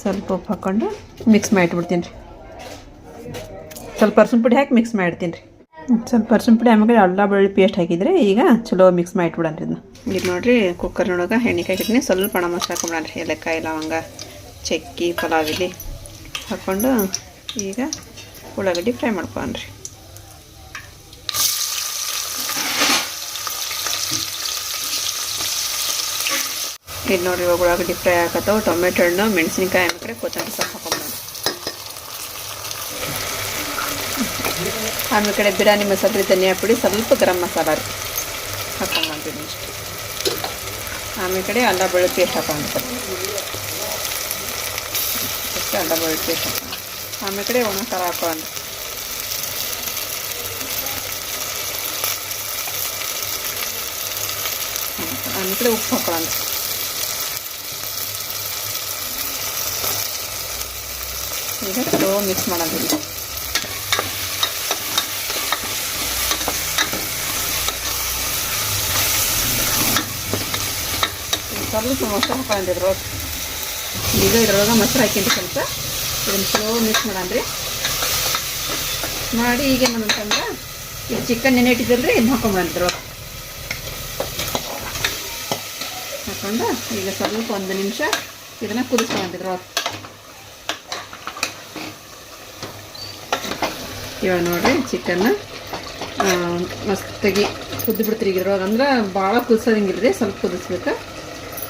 ಸ್ವಲ್ಪ ಉಪ್ಪು ಹಾಕ್ಕೊಂಡು ಮಿಕ್ಸ್ ಮಾಡಿಟ್ಬಿಡ್ತೀನಿ ರೀ. ಸ್ವಲ್ಪ ಅರ್ಸಿನ ಪುಡಿ ಹಾಕಿ ಮಿಕ್ಸ್ ಮಾಡ್ತೀನಿ ರೀ. ಸ್ವಲ್ಪ ಅರ್ಸಿನ ಪುಡಿ ಆಮೇಲೆ ಅಲ್ಲ ಬೆಳ್ಳುಳ್ಳಿ ಪೇಸ್ಟ್ ಹಾಕಿದ್ರೆ ಈಗ ಚಲೋ ಮಿಕ್ಸ್ ಮಾಡಿಟ್ಬಿಡನ್ರಿ ಇದನ್ನ. ಈಗ ನೋಡಿರಿ ಕುಕ್ಕರ್ನೊಳಗೆ ಎಣ್ಣೆ ಹಾಕಿದ್ದೀನಿ ಸ್ವಲ್ಪ ಒಣ ಮಸಾಲೆ ಹಾಕೊಂಬಿಡನ್ರಿ ಎಲೆಕಾಯಿ ಲವಂಗ ಚಕ್ಕಿ ಪಲಾವಿಲಿ ಹಾಕ್ಕೊಂಡು ಈಗ ಉಳ್ಳಾಗಡ್ಡಿ ಫ್ರೈ ಮಾಡ್ಕೊಂಡ್ರಿ ಇದು ನೋಡಿರಿ ಇವಾಗ ಉಳ್ಳಾಗಡ್ಡಿ ಫ್ರೈ ಹಾಕತ್ತವು ಟೊಮೆಟೊ ಹಣ್ಣು ಮೆಣಸಿನ್ಕಾಯಿ ಆಮೇಲೆ ಕೊತ್ತಂಬರಿ ಸೊಪ್ಪು ಹಾಕೊಂಬಿಡೋಣ ಆಮೇಲೆ ಕಡೆ ಬಿರಿಯಾನಿ ಮಸಾಲೆ, ಧನಿಯಾ ಪುಡಿ, ಸ್ವಲ್ಪ ಗರಂ ಮಸಾಲ ರೀ. ಹಾಕೊಂಡ್ಬಂತೀನಿ ಇಷ್ಟು ಆಮೇಲೆ ಕಡೆ ಅಲ್ಲ ಬೆಳ್ಳುಳ್ಳಿ ಪೇಸ್ಟ್ ಹಾಕೊಂಡ್ಬಿಡ್ತಾರೆ ಅಷ್ಟು ಅಲ್ಲ ಬೆಳ್ಳುಳ್ಳಿ ಪೇಸ್ಟ್ ಹಾಕೊಂಡು ಆಮೇಲೆ ಕಡೆ ಒಣ ಖಾರ ಹಾಕೊಂಡು. ಆಮೇಲೆ ಕಡೆ ಉಪ್ಪು ಹಾಕೊಳ್ಳೋಣ ಈಗ ಸ್ಲೋ ಮಿಕ್ಸ್ ಮಾಡೋದಿಲ್ಲ. ಸ್ವಲ್ಪ ಮೊಸರು ಹಾಕೊಂಡಿದ್ರು ಈಗ ಇದ್ರೊಳಗೆ ಮೊಸರು ಹಾಕಿಂದು ಸ್ವಲ್ಪ ಇದನ್ನು ಸ್ಲೋ ಮಿಕ್ಸ್ ಮಾಡನ್ರಿ ಮಾಡಿ ಈಗ ಏನಂತಂದ್ರೆ ಇದು ಚಿಕನ್ ನೆನೆ ಇಟ್ಟಿದ್ದಲ್ರಿ ಇದನ್ನ ಹಾಕೊಂಬಂದ್ರು ಹಾಕೊಂಡು ಈಗ ಸ್ವಲ್ಪ ಒಂದು ನಿಮಿಷ ಇದನ್ನು ಕುದಿಸ್ಕೊಂಡಿದ್ರೊಳಗೆ ಇವಾಗ ನೋಡಿರಿ ಚಿಕನ್ ಮಸ್ತಾಗಿ ಕುದ್ದು ಬಿಡ್ತೀರಿ ಇದ್ರೊಳಗೆ. ಅಂದ್ರೆ ಭಾಳ ಕುದಿಸೋದಂಗಿಲ್ಲ ರೀ ಸ್ವಲ್ಪ ಕುದಿಸ್ಬೇಕು.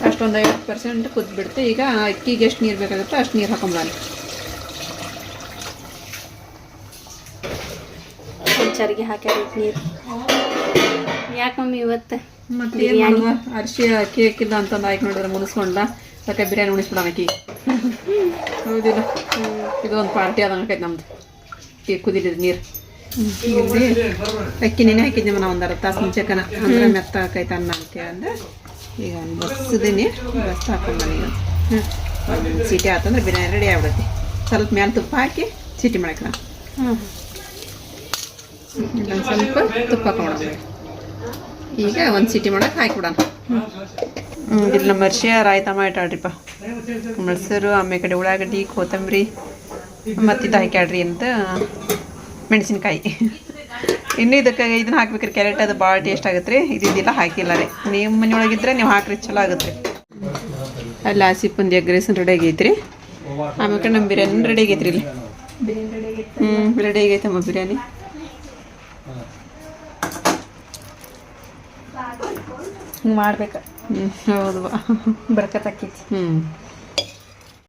ಅಷ್ಟೊಂದು ಐವತ್ತು ಪರ್ಸೆಂಟ್ ಕುದ್ಬಿಡ್ತು. ಈಗ ಅಕ್ಕಿಗೆ ಎಷ್ಟು ನೀರು ಬೇಕಾಗುತ್ತೋ ಅಷ್ಟು ನೀರು ಹಾಕೊಂಬಾನಿ ಚರಿಗೆ ಹಾಕ್ಯಾರ ನೀರು. ಯಾಕೆ ಮಮ್ಮಿ ಇವತ್ತು ಮತ್ತೆ ಏನು ಮಾಡುವ? ಅರಿಶಿ ಅಕ್ಕಿ ಹಾಕಿಲ್ಲ ಅಂತಂದು ಆಯ್ಕೆ ನೋಡಿದ್ರೆ ಮುನಿಸ್ಕೊಂಡ. ಅದಕ್ಕೆ ಬಿರಿಯಾನಿ ಉಣಿಸ್ಬಿಡೋಣ ಅಕ್ಕಿ. ಹೌದಿಲ್ಲ. ಇದು ಒಂದು ಪಾರ್ಟಿ ಆದಂಗೆ ಅನ್ಕೈತೆ ನಮ್ದು. ಈ ಕುದಿಲಿದ ನೀರು. ಅಕ್ಕಿ ನೆನೆ ಹಾಕಿದ್ದೆ ನಾವು ಒಂದು ಅರ್ಧ ತಾಸು ಮುಂಚೆಕನ. ಅಂದ್ರೆ ಮೆತ್ತ ಹಾಕೈತೆ ಅನ್ನ ಅಂತೇಳಿ ಅಂದ್ರೆ ಈಗ ಒಂದು ಬಸ್ಸಿದ್ದೀನಿ ಬಸ್ ಹಾಕೊಂಡು ಈಗ ಒಂದು ಸೀಟಿ ಆತಂದ್ರೆ ಬಿರಿಯಾನಿ ರೆಡಿ ಆಗ್ಬಿಡುತ್ತೆ. ಸ್ವಲ್ಪ ಮೇಲೆ ತುಪ್ಪ ಹಾಕಿ ಚೀಟಿ ಮಾಡಕ್ಕೆ ನಾನು. ಹ್ಞೂ ಸ್ವಲ್ಪ ತುಪ್ಪ ಹಾಕೊಂಬಿಡೋಣ ಈಗ ಒಂದು ಸೀಟಿ ಮಾಡಕ್ಕೆ ಹಾಕಿಬಿಡೋಣ. ಇಲ್ಲಿ ನಮ್ಮ ಅರ್ಶಿಯ ರಾಯ್ತ ಮಾಡಿಟ್ಟಾಳ್ರಿಪ್ಪ ಮೊಸರು ಆಮೇಲೆ ಕಡೆ ಉಳ್ಳಾಗಡ್ಡಿ ಕೊತ್ತಂಬರಿ ಮತ್ತಿದು ಹಾಕ್ಯಾಡ್ರಿ ಅಂತ ಮೆಣಸಿನ್ಕಾಯಿ. ಇನ್ನು ಇದಕ್ಕೆ ಇದನ್ನ ಹಾಕ್ಬೇಕ್ರಿ. ಕ್ಯಾರೆಟ್ ಅದು ಭಾಳ ಟೇಸ್ಟ್ ಆಗುತ್ತೆ ರೀ ಇದು ಇದೆಲ್ಲ ಹಾಕಿಲ್ಲ ರೀ. ನಿಮ್ಮ ಮನೆಯೊಳಗಿದ್ರೆ ನೀವು ಹಾಕ್ರಿ ಚಲೋ ಆಗುತ್ತೆ ರೀ ಅಲ್ಲಿ ಆಸಿಪುಂದಿ ಎಗ್ ರೈಸ್ ರೆಡಿ ಆಗೈತ್ರಿ. ಆಮೇಲೆ ಕಡೆ ನಮ್ಮ ಬಿರಿಯಾನಿ ರೆಡಿ ಆಗೈತೆ ರೀ ಇಲ್ಲಿ. ಹ್ಞೂ ರೆಡಿ ಆಗೈತಮ್ಮ ಬಿರಿಯಾನಿ. ಹಿಂಗೆ ಮಾಡ್ಬೇಕು. ಹ್ಞೂ ಹೌದು. ಬರ್ಕತ್ ಆಕೈತಿ. ಹ್ಞೂ